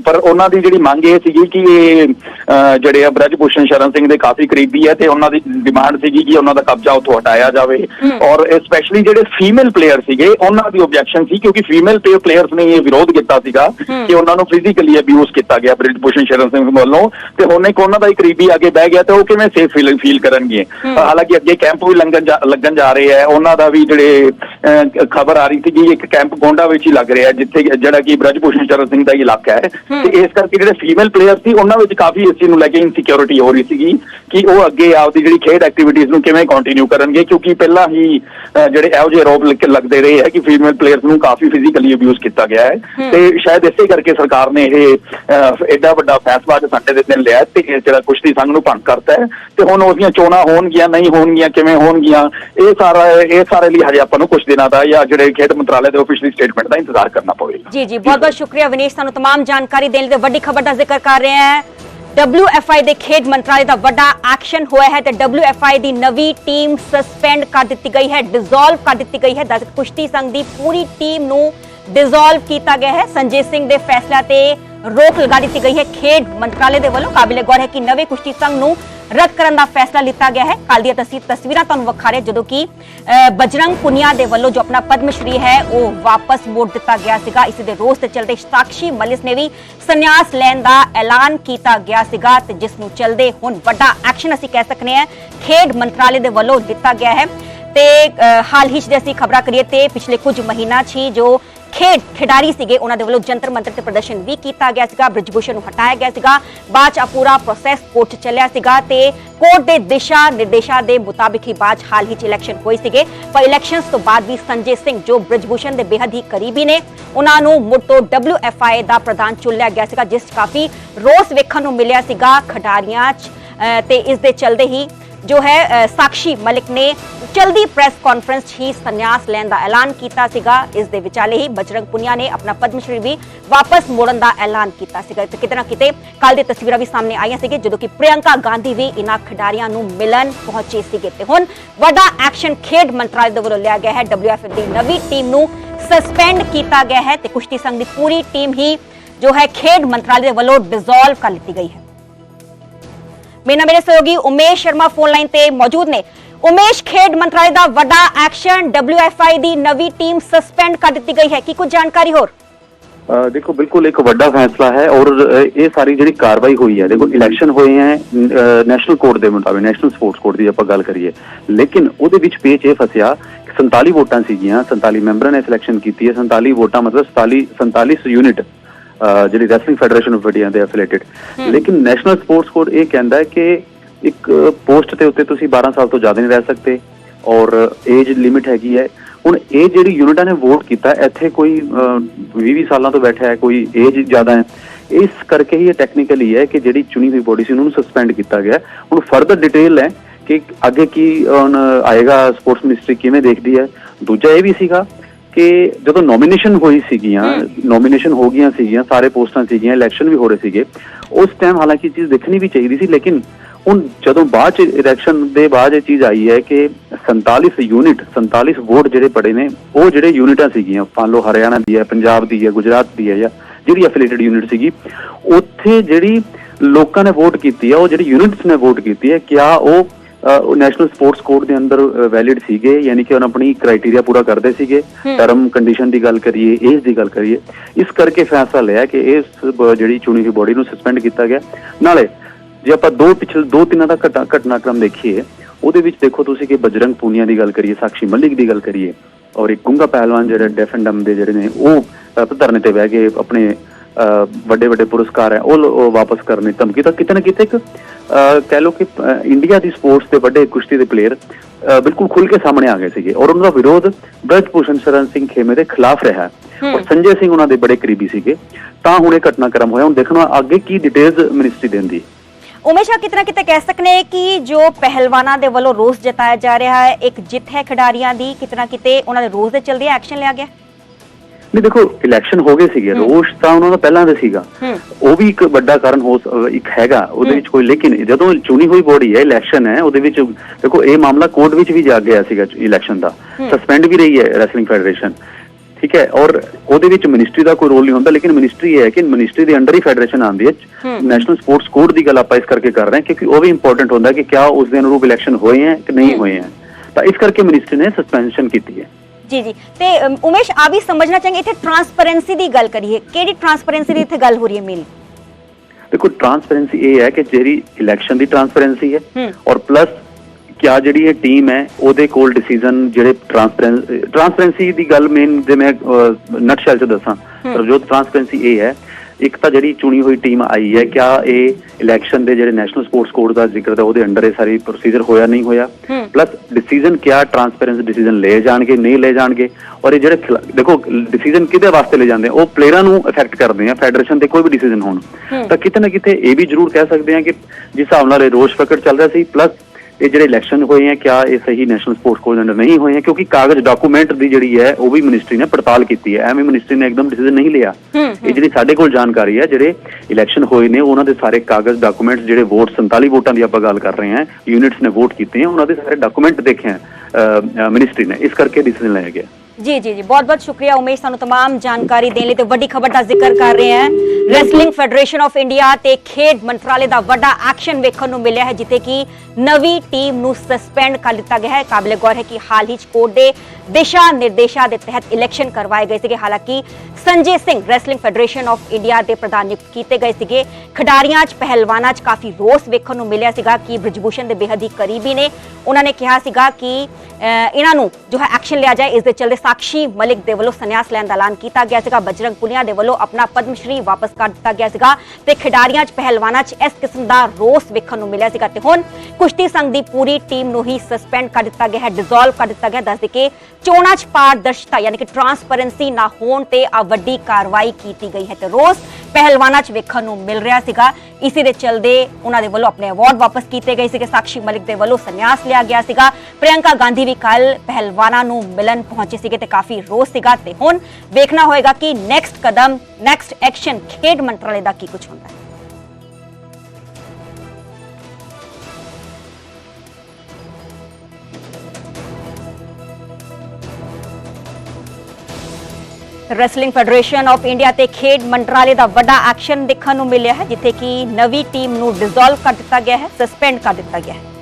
S6: ਪਰ ਉਹਨਾਂ ਦੀ ਜਿਹੜੀ ਮੰਗ ਇਹ ਸੀਗੀ ਕਿ ਇਹ ਜਿਹੜੇ ਆ ਬ੍ਰਜ ਭੂਸ਼ਣ ਸ਼ਰਨ ਸਿੰਘ ਦੇ ਕਾਫੀ ਕਰੀਬੀ ਹੈ ਤੇ ਉਹਨਾਂ ਦੀ ਡਿਮਾਂਡ ਸੀਗੀ ਕਿ ਉਹਨਾਂ ਦਾ ਕਬਜ਼ਾ ਉੱਥੋਂ ਹਟਾਇਆ ਜਾਵੇ। ਔਰ ਸਪੈਸ਼ਲੀ ਜਿਹੜੇ ਫੀਮੇਲ ਪਲੇਅਰ ਸੀਗੇ ਉਹਨਾਂ ਦੀ ਆਬਜੈਕਸ਼ਨ ਸੀ ਕਿਉਂਕਿ ਫੀਮੇਲ ਪਲੇਅਰਸ ਨੇ ਇਹ ਵਿਰੋਧ ਕੀਤਾ ਸੀਗਾ ਕਿ ਉਹਨਾਂ ਨੂੰ ਫਿਜ਼ੀਕਲੀ ਅਬਿਊਜ਼ ਕੀਤਾ ਗਿਆ ਬ੍ਰਿਜ ਭੂਸ਼ਣ ਸ਼ਰਨ ਸਿੰਘ ਵੱਲੋਂ। ਤੇ ਹੁਣ ਇੱਕ ਉਹਨਾਂ ਦਾ ਹੀ ਕਰੀਬੀ ਅੱਗੇ ਬਹਿ ਗਿਆ ਤੇ ਉਹ ਕਿਵੇਂ ਸੇਫ ਫੀਲ ਕਰਨਗੇ ਹਾਲਾਂਕਿ ਅੱਗੇ ਕੈਂਪ ਵੀ ਲੰਗਣ ਜਾ- ਲੱਗਣ ਜਾ ਰਹੇ ਹੈ ਉਹਨਾਂ ਦਾ ਵੀ ਜਿਹੜੇ ਖਬਰ ਆ ਰਹੀ ਸੀ ਕਿ ਇੱਕ ਕੈਂਪ ਗੋਂਡਾ ਵਿੱਚ ਹੀ ਲੱਗ ਰਿਹਾ ਜਿੱਥੇ ਜਿਹੜਾ ਕਿ ਬ੍ਰਜ ਭੂਸ਼ਣ ਸ਼ਰਨ ਸਿੰਘ ਦਾ ਇਲਾਕਾ ਹੈ। ਤੇ ਇਸ ਕਰਕੇ ਜਿਹੜੇ ਫੀਮੇਲ ਪਲੇਅਰ ਸੀ ਉਹਨਾਂ ਵਿੱਚ ਕਾਫੀ ਇਸ ਚੀਜ਼ ਨੂੰ ਲੈ ਕੇ ਇਨਸਿਕਿਉਰਿਟੀ ਹੋ ਰਹੀ ਸੀਗੀ ਕਿ ਉਹ ਅੱਗੇ ਆਪਦੀ ਜਿਹੜੀ ਖੇਡ ਐਕਟੀਵਿਟੀਜ਼ ਨੂੰ ਕਿਵੇਂ ਕੰਟੀਨਿਊ ਕਰਨਗੇ ਕਿਉਂਕਿ ਪਹਿਲਾਂ ਹੀ ਜਿਹੜੇ ਇਹੋ ਜਿਹੇ ਆਰੋਪ ਲੱਗਦੇ ਰਹੇ ਹੈ ਕਿ ਫੀਮੇਲ ਪਲੇਅਰਸ ਨੂੰ ਕਾਫੀ ਫਿਜ਼ੀਕਲੀ ਅਬਿਊਜ਼ ਕੀਤਾ ਗਿਆ ਹੈ। ਤੇ ਸ਼ਾਇਦ ਇਸੇ ਕਰਕੇ ਸਰਕਾਰ ਨੇ ਇਹ ਐਡਾ ਵੱਡਾ ਫੈਸਲਾ ਅੱਜ ਸੰਡੇ ਦੇ ਦਿਨ ਲਿਆ ਤੇ ਇਹ ਜਿਹੜਾ ਕੁਸ਼ਤੀ ਸੰਘ ਨੂੰ ਭੰਗ ਕਰਤਾ ਹੈ। ਤੇ ਹੁਣ ਉਹਦੀਆਂ ਚੋਣਾਂ ਹੋਣਗੀਆਂ ਨਹੀਂ ਹੋਣਗੀਆਂ ਕਿਵੇਂ ਹੋਣਗੀਆਂ ਇਹ ਸਾਰਾ ਇਹ ਸਾਰੇ ਲਈ ਹਜੇ ਆਪਾਂ ਨੂੰ ਕੁਝ ਦਿਨਾਂ ਦਾ ਜਾਂ ਜਿਹੜੇ ਖੇਡ ਮੰਤਰਾਲੇ ਦੇ ਆਫੀਸ਼ੀਅਲੀ ਸਟੇਟਮੈਂਟ ਦਾ ਇੰਤਜ਼ਾਰ ਕਰਨਾ ਪਵੇਗਾ
S1: ਜੀ ਜੀ ਬਹੁਤ ਬਹੁਤ ਸ਼ੁਕਰੀਆ ਵਿਨੇਸ਼ ਤੁਹਾਨੂੰ तमाम ਜਾਣਕਾਰੀ ਦੇਣ ਲਈ ਤੇ ਵੱਡੀ ਖਬਰ ਦਾ ਜ਼ਿਕਰ ਕਰ ਰਹੇ ਹਾਂ WFI ਦੇ ਖੇਡ ਮੰਤਰਾਲੇ ਦਾ ਵੱਡਾ ਐਕਸ਼ਨ ਹੋਇਆ ਹੈ ਤੇ WFI ਦੀ ਨਵੀਂ ਟੀਮ ਸਸਪੈਂਡ ਕਰ ਦਿੱਤੀ ਗਈ ਹੈ ਡਿਸੋਲਵ ਕਰ ਦਿੱਤੀ ਗਈ ਹੈ ਦਸ ਕੁਸ਼ਤੀ ਸੰਘ ਦੀ ਪੂਰੀ ਟੀਮ ਨੂੰ ਡਿਸੋਲਵ ਕੀਤਾ ਗਿਆ ਹੈ ਸੰਜੇ ਸਿੰਘ ਦੇ ਫੈਸਲਾ ਤੇ ਰੋਕ ਲਗਾ ਦਿੱਤੀ ਗਈ ਹੈ ਖੇਡ ਮੰਤਰਾਲੇ ਦੇ ਵੱਲੋਂ। ਕਾਬਿਲੇ ਗੌਰ ਹੈ ਕਿ ਨਵੇਂ ਕੁਸ਼ਤੀ ਸੰਘ ਨੂੰ ਰੱਦ ਕਰਨ ਦਾ ਫੈਸਲਾ ਲਿੱਤਾ ਗਿਆ ਹੈ। ਕੱਲ ਦੀਆਂ ਤਸਵੀ- ਤਸਵੀਰਾਂ ਤੁਹਾਨੂੰ ਵਿਖਾ ਰਹੇ ਜਦੋਂ ਕਿ ਬਜਰੰਗ ਪੁਨੀਆ ਦੇ ਵੱਲੋਂ ਜੋ ਆਪਣਾ ਪਦਮ ਸ਼੍ਰੀ ਹੈ ਉਹ ਵਾਪਸ ਮੋੜ ਦਿੱਤਾ ਗਿਆ ਸੀਗਾ। ਇਸੇ ਦੇ ਰੋਸ ਤੇ ਚਲਦੇ ਸਾਕਸ਼ੀ ਮਲਿਸ ਨੇ ਵੀ ਸੰਨਿਆਸ ਲੈਣ ਦਾ ਐਲਾਨ ਕੀਤਾ ਗਿਆ ਸੀਗਾ ਤੇ ਜਿਸ ਨੂੰ ਚਲਦੇ ਹੁਣ ਵੱਡਾ ਐਕਸ਼ਨ ਅਸੀਂ ਕਹਿ ਸਕਨੇ ਹਾਂ ਖੇਡ ਮੰਤਰਾਲੇ ਦੇ ਵੱਲੋਂ ਦਿੱਤਾ ਗਿਆ ਹੈ। ਤੇ ਅਹ, ਹਾਲ ਹੀ 'ਚ ਜੇ ਅਸੀਂ ਖਬਰਾਂ ਕਰੀਏ ਤੇ ਪਿਛਲੇ ਕੁਝ ਮਹੀਨਾ 'ਚ ਹੀ ਜੋ ਖੇਡ ਖਿਡਾਰੀ ਸੀਗੇ ਉਹਨਾਂ ਦੇ ਵੱਲੋਂ ਜੰਤਰ ਮੰਤਰ ਤੇ ਪ੍ਰਦਰਸ਼ਨ ਵੀ ਕੀਤਾ ਗਿਆ ਸੀਗਾ ਬ੍ਰਿਜਭੂਸ਼ਣ ਨੂੰ ਹਟਾਇਆ ਗਿਆ ਸੀਗਾ। ਬਾਅਦ ਆ ਪੂਰਾ ਪ੍ਰੋਸੈਸ ਕੋਰਟ ਚੱਲਿਆ ਸੀਗਾ ਤੇ ਕੋਰਟ ਦੇ ਦਿਸ਼ਾ ਨਿਰਦੇਸ਼ਾਂ ਦੇ ਮੁਤਾਬਿਕ ਹੀ ਬਾਅਦ ਹਾਲ ਹੀ 'ਚ ਇਲੈਕਸ਼ਨ ਹੋਏ ਸੀਗੇ। ਪਰ ਇਲੈਕਸ਼ਨਸ ਤੋਂ ਬਾਅਦ ਵੀ ਸੰਜੇ ਸਿੰਘ ਜੋ ਬ੍ਰਿਜਭੂਸ਼ਣ ਦੇ ਬੇਹੱਦ ਹੀ ਕਰੀਬੀ ਨੇ ਉਹਨਾਂ ਨੂੰ ਮੁੜ ਤੋਂ WFI ਦਾ ਪ੍ਰਧਾਨ ਚੁਣਿਆ ਗਿਆ ਸੀਗਾ ਜਿਸ ਕਾਫੀ ਰੋਸ ਵੇਖਣ ਨੂੰ ਮਿਲਿਆ ਸੀਗਾ ਖਿਡਾਰੀਆਂ 'ਚ ਅਹ, ਤੇ ਇਸ ਦੇ ਚਲਦੇ ਹੀ ਜੋ ਹੈ ਅ, ਸਾਕਸ਼ੀ ਮਲਿਕ ਨੇ ਚਲਦੀ ਪ੍ਰੈਸ ਕਾਨਫਰੰਸ 'ਚ ਹੀ ਸੰਨਿਆਸ ਲੈਣ ਦਾ ਐਲਾਨ ਕੀਤਾ ਸੀਗਾ। ਇਸ ਦੇ ਵਿਚਾਲੇ ਹੀ ਬਜਰੰਗ ਪੁਨੀਆ ਨੇ ਆਪਣਾ ਪਦਮ ਸ਼੍ਰੀ ਵੀ ਵਾਪਸ ਮੋੜਨ ਦਾ ਐਲਾਨ ਕੀਤਾ ਸੀਗਾ। ਤੇ ਕਿਤੇ ਨਾ ਕਿਤੇ ਕੱਲ ਦੀ ਤਸਵੀਰਾਂ ਵੀ ਸਾਹਮਣੇ ਆਈਆਂ ਸੀਗੇ ਜਦੋਂ ਕਿ ਪ੍ਰਿਯੰਕਾ ਗਾਂਧੀ ਵੀ ਇਹਨਾਂ ਖਿਡਾਰੀਆਂ ਨੂੰ ਮਿਲਣ ਪਹੁੰਚੇ ਸੀਗੇ। ਤੇ ਹੁਣ ਵੱਡਾ ਐਕਸ਼ਨ ਖੇਡ ਮੰਤਰਾਲੇ ਦੇ ਵੱਲੋਂ ਲਿਆ ਗਿਆ ਹੈ। WFF ਦੀ ਨਵੀਂ ਟੀਮ ਨੂੰ ਸਸਪੈਂਡ ਕੀਤਾ ਗਿਆ ਹੈ ਤੇ ਕੁਸ਼ਤੀ ਸੰਘ ਦੀ ਪੂਰੀ ਟੀਮ ਹੀ ਜੋ ਹੈ ਖੇਡ ਮੰਤਰਾਲੇ ਦੇ ਵੱਲੋਂ ਡਿਸੋਲਵ ਕਰ ਲਿੱਤੀ ਗਈ ਹੈ। ਮੇਰੇ ਨਾਲ ਮੇਰੇ ਸਹਿਯੋਗੀ ਉਮੇਸ਼ ਸ਼ਰਮਾ ਫੋਨ ਲਾਈਨ ਤੇ ਮੌਜੂਦ ਨੇ। ਉਮੇਸ਼, ਖੇਡ ਮੰਤਰਾਲੇ ਦਾ ਵੱਡਾ ਐਕਸ਼ਨ WFI ਦੀ ਨਵੀਂ ਟੀਮ ਸਸਪੈਂਡ ਕਰ ਦਿੱਤੀ ਗਈ ਹੈ। ਕੀ ਕੁਝ ਜਾਣਕਾਰੀ ਹੋਰ?
S2: ਦੇਖੋ, ਬਿਲਕੁਲ ਇੱਕ ਵੱਡਾ ਫੈਸਲਾ ਹੈ ਔਰ ਇਹ ਸਾਰੀ ਜਿਹੜੀ ਕਾਰਵਾਈ ਹੋਈ ਹੈ, ਦੇਖੋ ਇਲੈਕਸ਼ਨ ਹੋਏ ਹੈ ਨੈਸ਼ਨਲ ਕੋਰਟ ਦੇ ਮੁਤਾਬਿਕ ਨੈਸ਼ਨਲ ਸਪੋਰਟਸ ਕੋਰਟ ਦੀ ਆਪਾਂ ਗੱਲ ਕਰੀਏ। ਲੇਕਿਨ ਉਹਦੇ ਵਿੱਚ ਪੇਚ ਇਹ ਫਸਿਆ ਕਿ 47 ਵੋਟਾਂ ਸੀਗੀਆਂ 47 ਮੈਂਬਰਾਂ ਨੇ ਸਿਲੈਕਸ਼ਨ ਕੀਤੀ ਹੈ 47 ਵੋਟਾਂ ਮਤਲਬ 47 47 ਯੂਨਿਟ
S7: ਜਿਹੜੀ ਰੈਸਲਿੰਗ ਫੈਡਰੇਸ਼ਨ ਆਫ ਇੰਡੀਆ ਦੇ ਐਫੀਲੀਏਟਡ ਲੇਕਿਨ ਨੈਸ਼ਨਲ ਸਪੋਰਟਸ ਕੋਡ ਇਹ ਕਹਿੰਦਾ ਹੈ ਕਿ ਇੱਕ ਪੋਸਟ ਦੇ ਉੱਤੇ ਤੁਸੀਂ 12 ਸਾਲ ਤੋਂ ਜ਼ਿਆਦਾ ਨਹੀਂ ਰਹਿ ਸਕਦੇ ਔਰ ਏਜ ਲਿਮਿਟ ਹੈਗੀ ਹੈ। ਹੁਣ ਇਹ ਜਿਹੜੀ ਯੂਨਿਟਾਂ ਨੇ ਵੋਟ ਕੀਤਾ ਇੱਥੇ ਕੋਈ 20-20 ਸਾਲਾਂ ਤੋਂ ਬੈਠਾ ਹੈ ਕੋਈ ਏਜ ਜ਼ਿਆਦਾ ਹੈ। ਇਸ ਕਰਕੇ ਹੀ ਇਹ ਟੈਕਨੀਕਲੀ ਹੈ ਕਿ ਜਿਹੜੀ ਚੁਣੀ ਹੋਈ ਬੋਡੀ ਸੀ ਉਹਨਾਂ ਨੂੰ ਸਸਪੈਂਡ ਕੀਤਾ ਗਿਆ। ਹੁਣ ਫਰਦਰ ਡਿਟੇਲ ਹੈ ਕਿ ਅੱਗੇ ਕੀ ਆਏਗਾ ਸਪੋਰਟਸ ਮਿਨਿਸਟਰੀ ਕਿਵੇਂ ਦੇਖਦੀ ਹੈ। ਦੂਜਾ ਇਹ ਵੀ ਸੀਗਾ ਕਿ ਜਦੋਂ ਨੋਮੀਨੇਸ਼ਨ ਹੋਈ ਸੀਗੀਆਂ ਨੋਮੀਨੇਸ਼ਨ ਹੋ ਗਈਆਂ ਸੀਗੀਆਂ ਸਾਰੇ ਪੋਸਟਾਂ ਸੀਗੀਆਂ ਇਲੈਕਸ਼ਨ ਵੀ ਹੋ ਰਹੇ ਸੀਗੇ ਉਸ ਟਾਈਮ ਹਾਲਾਂਕਿ ਚੀਜ਼ ਦੇਖਣੀ ਵੀ ਚਾਹੀਦੀ ਸੀ ਲੇਕਿਨ ਹੁਣ ਜਦੋਂ ਬਾਅਦ ਚ ਇਲੈਕਸ਼ਨ ਦੇ ਬਾਅਦ ਇਹ ਚੀਜ਼ ਆਈ ਹੈ ਕਿ 47 ਯੂਨਿਟ 47 ਵੋਟ ਜਿਹੜੇ ਪੜੇ ਨੇ ਉਹ ਜਿਹੜੇ ਯੂਨਿਟਾਂ ਸੀਗੀਆਂ ਮੰਨ ਲਓ ਹਰਿਆਣਾ ਦੀ ਹੈ ਪੰਜਾਬ ਦੀ ਹੈ ਗੁਜਰਾਤ ਦੀ ਹੈ ਜਾਂ ਜਿਹੜੀ ਅਫੀਲੀਏਟਡ ਯੂਨਿਟ ਸੀਗੀ ਉੱਥੇ ਜਿਹੜੀ ਲੋਕਾਂ ਨੇ ਵੋਟ ਕੀਤੀ ਹੈ ਉਹ ਜਿਹੜੀ ਯੂਨਿਟਸ ਨੇ ਵੋਟ ਕੀਤੀ ਹੈ ਕਿਆ ਉਹ ਨੈਸ਼ਨਲ ਸਪੋਰਟਸ ਕੋਡ ਦੇ ਅੰਦਰ ਵੈਲਿਡ ਸੀਗੇ ਯਾਨੀ ਕਿ ਉਹਨਾਂ ਆਪਣੀ ਕ੍ਰਾਈਟੇਰੀਆ ਪੂਰਾ ਕਰਦੇ ਸੀਗੇ। ਟਰਮ ਕੰਡੀਸ਼ਨ ਦੀ ਗੱਲ ਕਰੀਏ ਏਜ ਦੀ ਗੱਲ ਕਰੀਏ। ਇਸ ਕਰਕੇ ਫੈਸਲਾ ਲਿਆ ਕਿ ਇਸ ਜਿਹੜੀ ਚੁਣੀ ਹੋਈ ਬੋਡੀ ਨੂੰ ਸਸਪੈਂਡ ਕੀਤਾ ਗਿਆ। ਨਾਲੇ ਜੇ ਆਪਾਂ ਦੋ ਪਿਛਲੇ ਦੋ ਤਿੰਨਾਂ ਦਾ ਘਟਨਾ ਘਟਨਾਕ੍ਰਮ ਦੇਖੀਏ ਉਹਦੇ ਵਿੱਚ ਦੇਖੋ ਤੁਸੀਂ ਕਿ ਬਜਰੰਗ ਪੂਨੀਆ ਦੀ ਗੱਲ ਕਰੀਏ ਸਾਕਸ਼ੀ ਮਲਿਕ ਦੀ ਗੱਲ ਕਰੀਏ ਔਰ ਇੱਕ ਗੁੰਗਾ ਪਹਿਲਵਾਨ ਜਿਹੜੇ ਡੈਫ ਐਂਡ ਡਮ ਦੇ ਜਿਹੜੇ ਨੇ ਉਹ ਧਰਨੇ ਤੇ ਬਹਿ ਕੇ ਆਪਣੇ ਵੱਡੇ ਵੱਡੇ ਪੁਰਸਕਾਰ ਹੈ ਉਹ ਲ- ਵਾਪਸ ਕਰਨ ਦੀ ਧਮਕੀ ਤਾਂ ਕਿਤੇ ਨਾ ਕਿਤੇ ਇੱਕ ਕਹਿ ਲਓ ਕਿ ਇੰਡੀਆ ਦੀ ਸਪੋਰਟਸ ਦੇ ਵੱਡੇ ਕੁਸ਼ਤੀ ਦੇ ਪਲੇਅਰ ਬਿਲਕੁਲ ਖੁੱਲ ਕੇ ਸਾਹਮਣੇ ਆ ਗਏ ਸੀਗੇ ਔਰ ਉਹਨਾਂ ਦਾ ਵਿਰੋਧ ਬ੍ਰਜ ਭੂਸ਼ਣ ਸ਼ਰਨ ਸਿੰਘ ਖੇਮੇ ਦੇ ਖਿਲਾਫ ਰਿਹਾ ਔਰ ਸੰਜੇ ਸਿੰਘ ਉਹਨਾਂ ਦੇ ਬੜੇ ਕਰੀਬੀ ਸੀਗੇ ਤਾਂ ਹੁਣ ਇਹ ਘਟਨਾਕ੍ਰਮ ਹੋਇਆ। ਹੁਣ ਦੇਖਣਾ ਅੱਗੇ ਕੀ ਡਿਟੇਲਸ ਮਿਨਿਸਟਰੀ ਦਿੰਦੀ
S1: ਉਮੇਸ਼ ਕਿਤਨਾ ਕਿਤੇ ਕਹਿ ਸਕਨੇ ਕਿ ਜੋ ਪਹਿਲਵਾਨਾਂ ਦੇ ਵੱਲੋਂ ਰੋਸ ਜਤਾਇਆ ਜਾ ਰਿਹਾ ਹੈ ਇੱਕ ਜਿੱਤ ਹੈ ਖਿਡਾਰੀਆਂ ਦੀ ਕਿਤਨਾ ਕਿਤੇ ਉਹਨਾਂ ਦੇ ਰੋਸ ਦੇ ਚਲਦੇ ਐਕਸ਼ਨ ਲਿਆ ਗਿਆ?
S7: ਨਹੀਂ ਦੇਖੋ ਇਲੈਕਸ਼ਨ ਹੋ ਗਏ ਸੀਗੇ ਰੋਸ਼ ਤਾਂ ਉਹਨਾਂ ਦਾ ਪਹਿਲਾਂ ਦੇ ਸੀਗਾ। ਉਹ ਵੀ ਇੱਕ ਵੱਡਾ ਕਾਰਨ ਹੋ ਇੱਕ ਹੈਗਾ ਉਹਦੇ ਵਿੱਚ ਕੋਈ ਲੇਕਿਨ ਜਦੋਂ ਚੁਣੀ ਹੋਈ ਬੋਡੀ ਹੈ ਇਲੈਕਸ਼ਨ ਹੈ ਉਹਦੇ ਵਿੱਚ ਦੇਖੋ ਇਹ ਮਾਮਲਾ ਕੋਰਟ ਵਿੱਚ ਵੀ ਜਾ ਗਿਆ ਸੀਗਾ ਇਲੈਕਸ਼ਨ ਦਾ। ਸਸਪੈਂਡ ਵੀ ਰਹੀ ਹੈ ਰੈਸਲਿੰਗ ਫੈਡਰੇਸ਼ਨ ਠੀਕ ਹੈ ਔਰ ਉਹਦੇ ਵਿੱਚ ਮਿਨਿਸਟਰੀ ਦਾ ਕੋਈ ਰੋਲ ਨਹੀਂ ਹੁੰਦਾ ਲੇਕਿਨ ਮਿਨਿਸਟਰੀ ਇਹ ਹੈ ਕਿ ਮਿਨਿਸਟਰੀ ਦੇ ਅੰਡਰ ਹੀ ਫੈਡਰੇਸ਼ਨ ਆਉਂਦੀ ਹੈ ਨੈਸ਼ਨਲ ਸਪੋਰਟਸ ਕੋਡ ਦੀ ਗੱਲ ਆਪਾਂ ਇਸ ਕਰਕੇ ਕਰ ਰਹੇ ਹਾਂ ਕਿਉਂਕਿ ਉਹ ਵੀ ਇੰਪੋਰਟੈਂਟ ਹੁੰਦਾ ਕਿ ਕਿਆ ਉਸ ਦੇ ਅਨੁਰੂਪ ਇਲੈਕਸ਼ਨ ਹੋਏ ਹੈ ਕਿ ਨਹੀਂ ਹੋਏ ਹੈ। ਤਾਂ ਇਸ ਕਰਕੇ ਮਿਨਿਸਟਰੀ ਨੇ ਸਸਪੈਂਸ਼ਨ ਕੀਤੀ ਹੈ।
S1: ਜੀ ਜੀ। ਤੇ ਅਮ, ਉਮੇਸ਼ ਆ ਵੀ ਸਮਝਣਾ ਚਾਹਾਂਗੇ ਇੱਥੇ ਟਰਾਂਸਪੇਰੈਂਸੀ ਦੀ ਗੱਲ ਕਰੀਏ। ਕਿਹੜੀ ਟਰਾਂਸਪੇਰੈਂਸੀ ਦੀ ਇੱਥੇ ਗੱਲ ਹੋ ਰਹੀ ਹੈ ਮੇਨ?
S7: ਦੇਖੋ ਟਰਾਂਸਪੇਰੈਂਸੀ ਇਹ ਹੈ ਕਿ ਜਿਹੜੀ ਇਲੈਕਸ਼ਨ ਦੀ ਟਰਾਂਸਪੇਰੈਂਸੀ ਹੈ। ਔਰ ਪਲੱਸ ਕਿਆ ਜਿਹੜੀ ਇਹ ਟੀਮ ਹੈ ਉਹਦੇ ਕੋਲ ਡਿਸੀਜਨ ਜਿਹੜੇ ਟਰਾਂਸਪੇਰੈਂਸੀ ਟਰਾਂਸਪੇਰੈਂਸੀ ਦੀ ਗੱਲ ਮੇਨ ਜੇ ਮੈਂ ਨਟਸ਼ੈਲ ਚ ਦੱਸਾਂ ਪਰ ਜੋ ਟਰਾਂਸਪੇਰੈਂਸੀ ਇਹ ਹੈ ਇੱਕ ਤਾਂ ਜਿਹੜੀ ਚੁਣੀ ਹੋਈ ਟੀਮ ਆਈ ਹੈ ਕਿਆ ਇਹ ਇਲੈਕਸ਼ਨ ਦੇ ਜਿਹੜੇ ਨੈਸ਼ਨਲ ਸਪੋਰਟਸ ਕੋਡ ਦਾ ਜ਼ਿਕਰ ਦਾ ਉਹਦੇ ਅੰਡਰ ਇਹ ਸਾਰੀ ਪ੍ਰੋਸੀਜਰ ਹੋਇਆ ਨਹੀਂ ਹੋਇਆ। ਪਲੱਸ ਡਿਸੀਜਨ ਕਿਆ ਟਰਾਂਸਪੇਰੈਂਸੀ ਡਿਸੀਜਨ ਲਏ ਜਾਣਗੇ ਨਹੀਂ ਲਏ ਜਾਣਗੇ ਔਰ ਇਹ ਜਿਹੜੇ ਦੇਖੋ ਡਿਸੀਜਨ ਕਿਹਦੇ ਵਾਸਤੇ ਲਏ ਜਾਂਦੇ? ਉਹ ਪਲੇਅਰਾਂ ਨੂੰ ਅਫੈਕਟ ਕਰਦੇ ਆ ਫੈਡਰੇਸ਼ਨ ਤੇ ਕੋਈ ਵੀ ਡਿਸੀਜਨ ਹੋਣ ਤਾਂ ਕਿਤੇ ਨਾ ਕਿਤੇ ਇਹ ਵੀ ਜ਼ਰੂਰ ਕਹਿ ਸਕਦੇ ਆ ਕਿ ਜਿਸ ਹਿਸਾਬ ਨਾਲ ਇਹ ਰੋਸ਼ ਪ੍ਰਗਟ ਚੱਲ ਰਿਹਾ ਸੀ ਪਲੱਸ ਇਹ ਜਿਹੜੇ ਇਲੈਕਸ਼ਨ ਹੋਏ ਆ ਕਿਆ ਇਹ ਸਹੀ ਨੈਸ਼ਨਲ ਸਪੋਰਟਸ ਕੋਡ ਅੰਡਰ ਨਹੀਂ ਹੋਏ ਆ ਕਿਉਂਕਿ ਕਾਗਜ਼ ਡਾਕੂਮੈਂਟ ਦੀ ਜਿਹੜੀ ਹੈ ਉਹ ਵੀ ਮਿਨਿਸਟਰੀ ਨੇ ਪੜਤਾਲ ਕੀਤੀ ਹੈ। ਐਵੇਂ ਮਿਨਿਸਟਰੀ ਨੇ ਇੱਕਦਮ ਡਿਸੀਜਨ ਨਹੀਂ ਲਿਆ। ਇਹ ਜਿਹੜੀ ਸਾਡੇ ਕੋਲ ਜਾਣਕਾਰੀ ਹੈ ਜਿਹੜੇ ਇਲੈਕਸ਼ਨ ਹੋਏ ਨੇ ਉਹਨਾਂ ਦੇ ਸਾਰੇ ਕਾਗਜ਼ ਡਾਕੂਮੈਂਟਸ ਜਿਹੜੇ ਵੋਟ 47 ਵੋਟਾਂ ਦੀ ਆਪਾਂ ਗੱਲ ਕਰ ਰਹੇ ਹਾਂ ਯੂਨਿਟਸ ਨੇ ਵੋਟ ਕੀਤੇ ਆ ਉਹਨਾਂ ਦੇ ਸਾਰੇ ਡਾਕੂਮੈਂਟ ਦੇਖੇ ਆ ਮਿਨਿਸਟਰੀ ਨੇ। ਇਸ ਕਰਕੇ ਡਿਸੀਜਨ ਲਿਆ ਗਿਆ।
S1: ਜੀ ਜੀ ਜੀ ਬਹੁਤ ਬਹੁਤ ਸ਼ੁਕਰੀਆ ਉਮੇਸ਼ ਸਾਨੂੰ तमाम ਜਾਣਕਾਰੀ ਦੇਣ ਲਈ ਤੇ ਵੱਡੀ ਖਬਰ ਦਾ ਜ਼ਿਕਰ ਕਰ ਰਹੇ ਹਾਂ ਰੈਸਲਿੰਗ ਫੈਡਰੇਸ਼ਨ ਆਫ ਇੰਡੀਆ ਤੇ ਖੇਡ ਮੰਤਰਾਲੇ ਦਾ ਵੱਡਾ ਐਕਸ਼ਨ ਵੇਖਣ ਨੂੰ ਮਿਲਿਆ ਹੈ ਜਿੱਥੇ ਕਿ ਨਵੀਂ ਟੀਮ ਨੂੰ ਸਸਪੈਂਡ ਕਰ ਦਿੱਤਾ ਗਿਆ ਹੈ ਕਾਬਿਲੇ ਗੌਰ ਹੈ ਕਿ ਹਾਲ ਹੀ ਚ ਕੋਰਟ ਦੇ ਦਿਸ਼ਾ ਨਿਰਦੇਸ਼ਾਂ ਦੇ ਤਹਿਤ ਇਲੈਕਸ਼ਨ ਕਰਵਾਏ ਗਏ ਸੀਗੇ ਹਾਲਾਂਕਿ Sanjay Singh wrestling federation of India ਦੇ ਪ੍ਰਧਾਨ ਨਿਯੁਕਤ ਕੀਤੇ ਗਏ ਸੀਗੇ ਖਿਡਾਰੀਆਂ 'ਚ ਪਹਿਲਵਾਨਾਂ 'ਚ ਕਾਫੀ ਰੋਸ ਵੇਖਣ ਨੂੰ ਮਿਲਿਆ ਸੀਗਾ ਕਿ ਬ੍ਰਿਜਭੂਸ਼ਣ ਦੇ ਬੇਹੱਦ ਹੀ ਕਰੀਬੀ ਨੇ ਉਹਨਾਂ ਨੇ ਕਿਹਾ ਸੀਗਾ ਕਿ ਅਹ, ਇਹਨਾਂ ਨੂੰ ਜੋ ਹੈ ਐਕਸ਼ਨ ਲਿਆ ਜਾਏ ਇਸ ਦੇ ਚਲਦੇ ਸਾਕਸ਼ੀ ਮਲਿਕ ਦੇ ਵੱਲੋਂ ਸੰਨਿਆਸ ਲੈਣ ਦਾ ਐਲਾਨ ਕੀਤਾ ਗਿਆ ਸੀਗਾ। ਬਜਰੰਗ ਪੁਨੀਆ ਦੇ ਵੱਲੋਂ ਆਪਣਾ ਪਦਮ ਸ਼੍ਰੀ ਵਾਪਸ ਕਰ ਦਿੱਤਾ ਗਿਆ ਸੀਗਾ ਤੇ ਖਿਡਾਰੀਆਂ 'ਚ ਪਹਿਲਵਾਨਾਂ 'ਚ ਇਸ ਕਿਸਮ ਦਾ ਰੋਸ ਵੇਖਣ ਨੂੰ ਮਿਲਿਆ ਸੀਗਾ ਤੇ ਹੁਣ ਕੁਸ਼ਤੀ ਸੰਘ ਦੀ ਪੂਰੀ ਟੀਮ ਨੂੰ ਹੀ ਸਸਪੈਂਡ ਕਰ ਦਿੱਤਾ ਗਿਆ ਹੈ ਡਿਸੋਲਵ ਕਰ ਦਿੱਤਾ ਗਿਆ ਦੱਸ ਦੇ ਕਿ ਚੋਣਾਂ 'ਚ ਪਾਰਦਰਸ਼ਤਾ ਯਾਨੀ ਕਿ ਟਰਾਂਸਪੇਰੈਂਸੀ ਨਾ ਹੋਣ ਤੇ ਆ ਵੱਡੀ ਕਾਰਵਾਈ ਕੀਤੀ ਗਈ ਹੈ ਤੇ ਰੋਸ ਪਹਿਲਵਾਨਾਂ 'ਚ ਵੇਖਣ ਨੂੰ ਮਿਲ ਰਿਹਾ ਸੀਗਾ। ਇਸੇ ਦੇ ਚਲਦੇ ਉਹਨਾਂ ਦੇ ਵੱਲੋਂ ਆਪਣੇ ਅਵਾਰਡ ਵਾਪਸ ਕੀਤੇ ਗਏ ਸੀਗੇ। ਸਾਕਸ਼ੀ ਮਲਿਕ ਦੇ ਵੱਲੋਂ ਸੰਨਿਆਸ ਲਿਆ ਗਿਆ ਸੀਗਾ। ਪ੍ਰਿਯੰਕਾ ਗਾਂਧੀ ਵੀ ਕੱਲ ਪਹਿਲਵਾਨਾਂ ਨੂੰ ਮਿਲਣ ਪਹੁੰਚੇ ਸੀਗੇ ਤੇ ਕਾਫੀ ਰੋਸ ਸੀਗਾ। ਤੇ ਹੁਣ ਵੇਖਣਾ ਹੋਏਗਾ ਕਿ ਨੈਕਸਟ ਕਦਮ ਨੈਕਸਟ ਐਕਸ਼ਨ ਖੇਡ ਮੰਤਰਾਲੇ ਦਾ ਕੀ ਕੁਝ ਹੁੰਦਾ ਹੈ। ਰੈਸਲਿੰਗ ਫੈਡਰੇਸ਼ਨ ਆਫ ਇੰਡੀਆ ਤੇ ਖੇਡ ਮੰਤਰਾਲੇ ਦਾ ਵੱਡਾ ਐਕਸ਼ਨ ਦੇਖਣ ਨੂੰ ਮਿਲਿਆ ਹੈ, ਜਿੱਥੇ ਕਿ ਨਵੀਂ ਟੀਮ ਨੂੰ ਡਿਸੋਲਵ ਕਰ ਦਿੱਤਾ ਗਿਆ ਹੈ ਸਸਪੈਂਡ ਕਰ ਦਿੱਤਾ ਗਿਆ ਹੈ।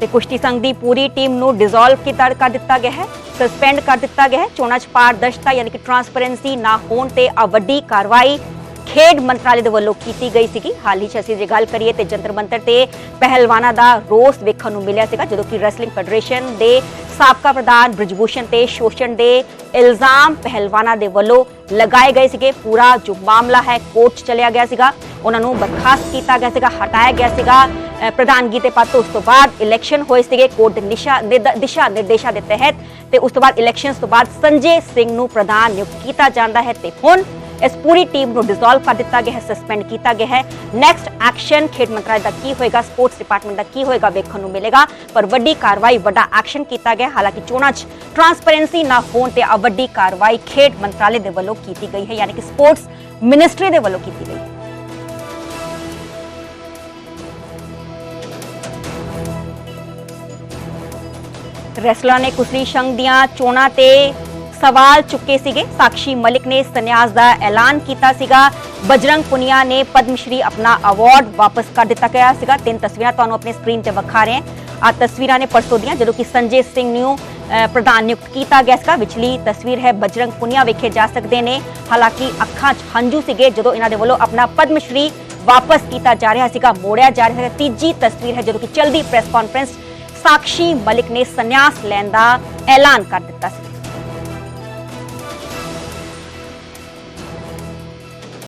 S1: ਤੇ ਕੁਸ਼ਤੀ ਸੰਘ ਦੀ ਪੂਰੀ ਟੀਮ ਨੂੰ ਡਿਸੋਲਵ ਕੀਤਾ ਕਰ ਦਿੱਤਾ ਗਿਆ ਹੈ ਸਸਪੈਂਡ ਕਰ ਦਿੱਤਾ ਗਿਆ ਹੈ, ਚੋਣਾਂ 'ਚ ਪਾਰਦਰਸ਼ਤਾ ਯਾਨੀ ਕਿ ਟਰਾਂਸਪੇਰੈਂਸੀ ਨਾ ਹੋਣ ਤੇ ਆ ਵੱਡੀ ਕਾਰਵਾਈ ਖੇਡ ਮੰਤਰਾਲੇ ਦੇ ਵੱਲੋਂ ਕੀਤੀ ਗਈ ਸੀਗੀ। ਹਾਲ ਹੀ 'ਚ ਅਸੀਂ ਜੇ ਗੱਲ ਕਰੀਏ ਤੇ ਜੰਤਰ ਮੰਤਰ ਤੇ ਪਹਿਲਵਾਨਾਂ ਦਾ ਰੋਸ ਵੇਖਣ ਨੂੰ ਮਿਲਿਆ ਸੀਗਾ, ਜਦੋਂ ਕਿ ਰੈਸਲਿੰਗ ਫੈਡਰੇਸ਼ਨ ਦੇ ਸਾਬਕਾ ਪ੍ਰਧਾਨ ਬ੍ਰਿਜਭੂਸ਼ਣ ਤੇ ਸ਼ੋਸ਼ਣ ਦੇ ਇਲਜ਼ਾਮ ਪਹਿਲਵਾਨਾਂ ਦੇ ਵੱਲੋਂ ਲਗਾਏ ਗਏ ਸੀਗੇ। ਪੂਰਾ ਜੋ ਮਾਮਲਾ ਹੈ, ਕੋਰਟ ਚਲਿਆ ਗਿਆ ਸੀਗਾ। ਉਹਨਾਂ ਨੂੰ ਬਰਖਾਸਤ ਕੀਤਾ ਗਿਆ ਸੀਗਾ, ਹਟਾਇਆ ਗਿਆ ਸੀਗਾ। ਪ੍ਰਧਾਨਗੀ ਤੇ ਪਦ ਤੋਂ ਉਸ ਤੋਂ ਬਾਅਦ ਇਲੈਕਸ਼ਨ ਹੋਏ ਸੀਗੇ, ਕੋਰਟ ਦੇ ਨਿਸ਼ਾ ਦਿਸ਼ਾ ਨਿਰਦੇਸ਼ਾਂ ਦੇ ਤਹਿਤ ਤੇ ਉਸ ਤੋਂ ਬਾਅਦ ਇਲੈਕਸ਼ਨਸ ਤੋਂ ਬਾਅਦ ਸੰਜੇ ਸਿੰਘ ਨੂੰ ਪ੍ਰਧਾਨ ਨਿਯੁਕਤ ਕੀਤਾ ਜਾਂਦਾ ਹੈ ਤੇ ਹੁਣ ਇਸ ਪੂਰੀ ਟੀਮ ਨੂੰ ਡਿਸੋਲਵ ਕਰ ਦਿੱਤਾ ਗਿਆ ਹੈ ਸਸਪੈਂਡ ਕੀਤਾ ਗਿਆ ਹੈ। ਨੈਕਸਟ ਐਕਸ਼ਨ ਖੇਡ ਮੰਤਰਾਲੇ ਦਾ ਕੀ ਹੋਏਗਾ ਸਪੋਰਟਸ ਡਿਪਾਰਟਮੈਂਟ ਦਾ ਕੀ ਹੋਏਗਾ ਵੇਖਣ ਨੂੰ ਮਿਲੇਗਾ। ਪਰ ਵੱਡੀ ਕਾਰਵਾਈ, ਵੱਡਾ ਐਕਸ਼ਨ ਕੀਤਾ ਗਿਆ, ਹਾਲਾਂਕਿ ਚੋਣਾਂ 'ਚ ਟਰਾਂਸਪੇਰੈਂਸੀ ਨਾ ਹੋਣ ਤੇ ਆ ਵੱਡੀ ਕਾਰਵਾਈ ਖੇਡ ਮੰਤਰਾਲੇ ਦੇ ਵੱਲੋਂ ਕੀਤੀ ਗਈ ਹੈ, ਯਾਨੀ ਕਿ ਸਪੋਰਟਸ ਮਿਨਿਸਟਰੀ ਦੇ ਵੱਲੋਂ ਕੀਤੀ ਗਈ। ਹੈ ਰੈਸਲਰ ਨੇ ਕੁਸਰੀ ਸੰਘ ਦੀਆਂ ਚੋਣਾਂ ਤੇ ਸਵਾਲ ਚੁੱਕੇ ਸੀਗੇ ਸਾਕਸ਼ੀ ਮਲਿਕ ਨੇ ਸੰਨਿਆਸ ਦਾ ਐਲਾਨ ਕੀਤਾ ਸੀਗਾ ਬਜਰੰਗ ਪੁਨੀਆ ਨੇ ਪਦਮ ਸ਼੍ਰੀ ਆਪਣਾ ਅਵਾਰਡ ਵਾਪਸ ਕਰ ਦਿੱਤਾ ਗਿਆ ਸੀਗਾ ਤਿੰਨ ਤਸਵੀਰਾਂ ਤੁਹਾਨੂੰ ਆਪਣੇ ਸਕਰੀਨ ਤੇ ਵਿਖਾ ਰਹੇ ਹਾਂ ਆ ਤਸਵੀਰਾਂ ਨੇ ਪਰਸੋਂ ਦੀਆਂ ਜਦੋਂ ਕਿ ਸੰਜੇ ਸਿੰਘ ਨੂੰ ਅਹ, ਪ੍ਰਧਾਨ ਨਿਯੁਕਤ ਕੀਤਾ ਗਿਆ ਸੀਗਾ ਵਿਚਲੀ ਤਸਵੀਰ ਹੈ ਬਜਰੰਗ ਪੁਨੀਆ ਵੇਖੇ ਜਾ ਸਕਦੇ ਨੇ ਹਾਲਾਂਕਿ ਅੱਖਾਂ 'ਚ ਹੰਝੂ ਸੀਗੇ ਜਦੋਂ ਇਹਨਾਂ ਦੇ ਵੱਲੋਂ ਆਪਣਾ ਪਦਮ ਸ਼੍ਰੀ ਵਾਪਸ ਕੀਤਾ ਜਾ ਰਿਹਾ ਸੀਗਾ ਮੋੜਿਆ ਜਾ ਰਿਹਾ ਸੀਗਾ ਤੀਜੀ ਤਸਵੀਰ ਹੈ ਜਦੋਂ ਕਿ ਚਲਦੀ ਪ੍ਰੈਸ ਕਾਨਫਰੰਸ ਸਾਕਸ਼ੀ ਮਲਿਕ ਨੇ ਸੰਨਿਆਸ ਲੈਣ ਦਾ ਐਲਾਨ ਕਰ ਦਿੱਤਾ ਸੀ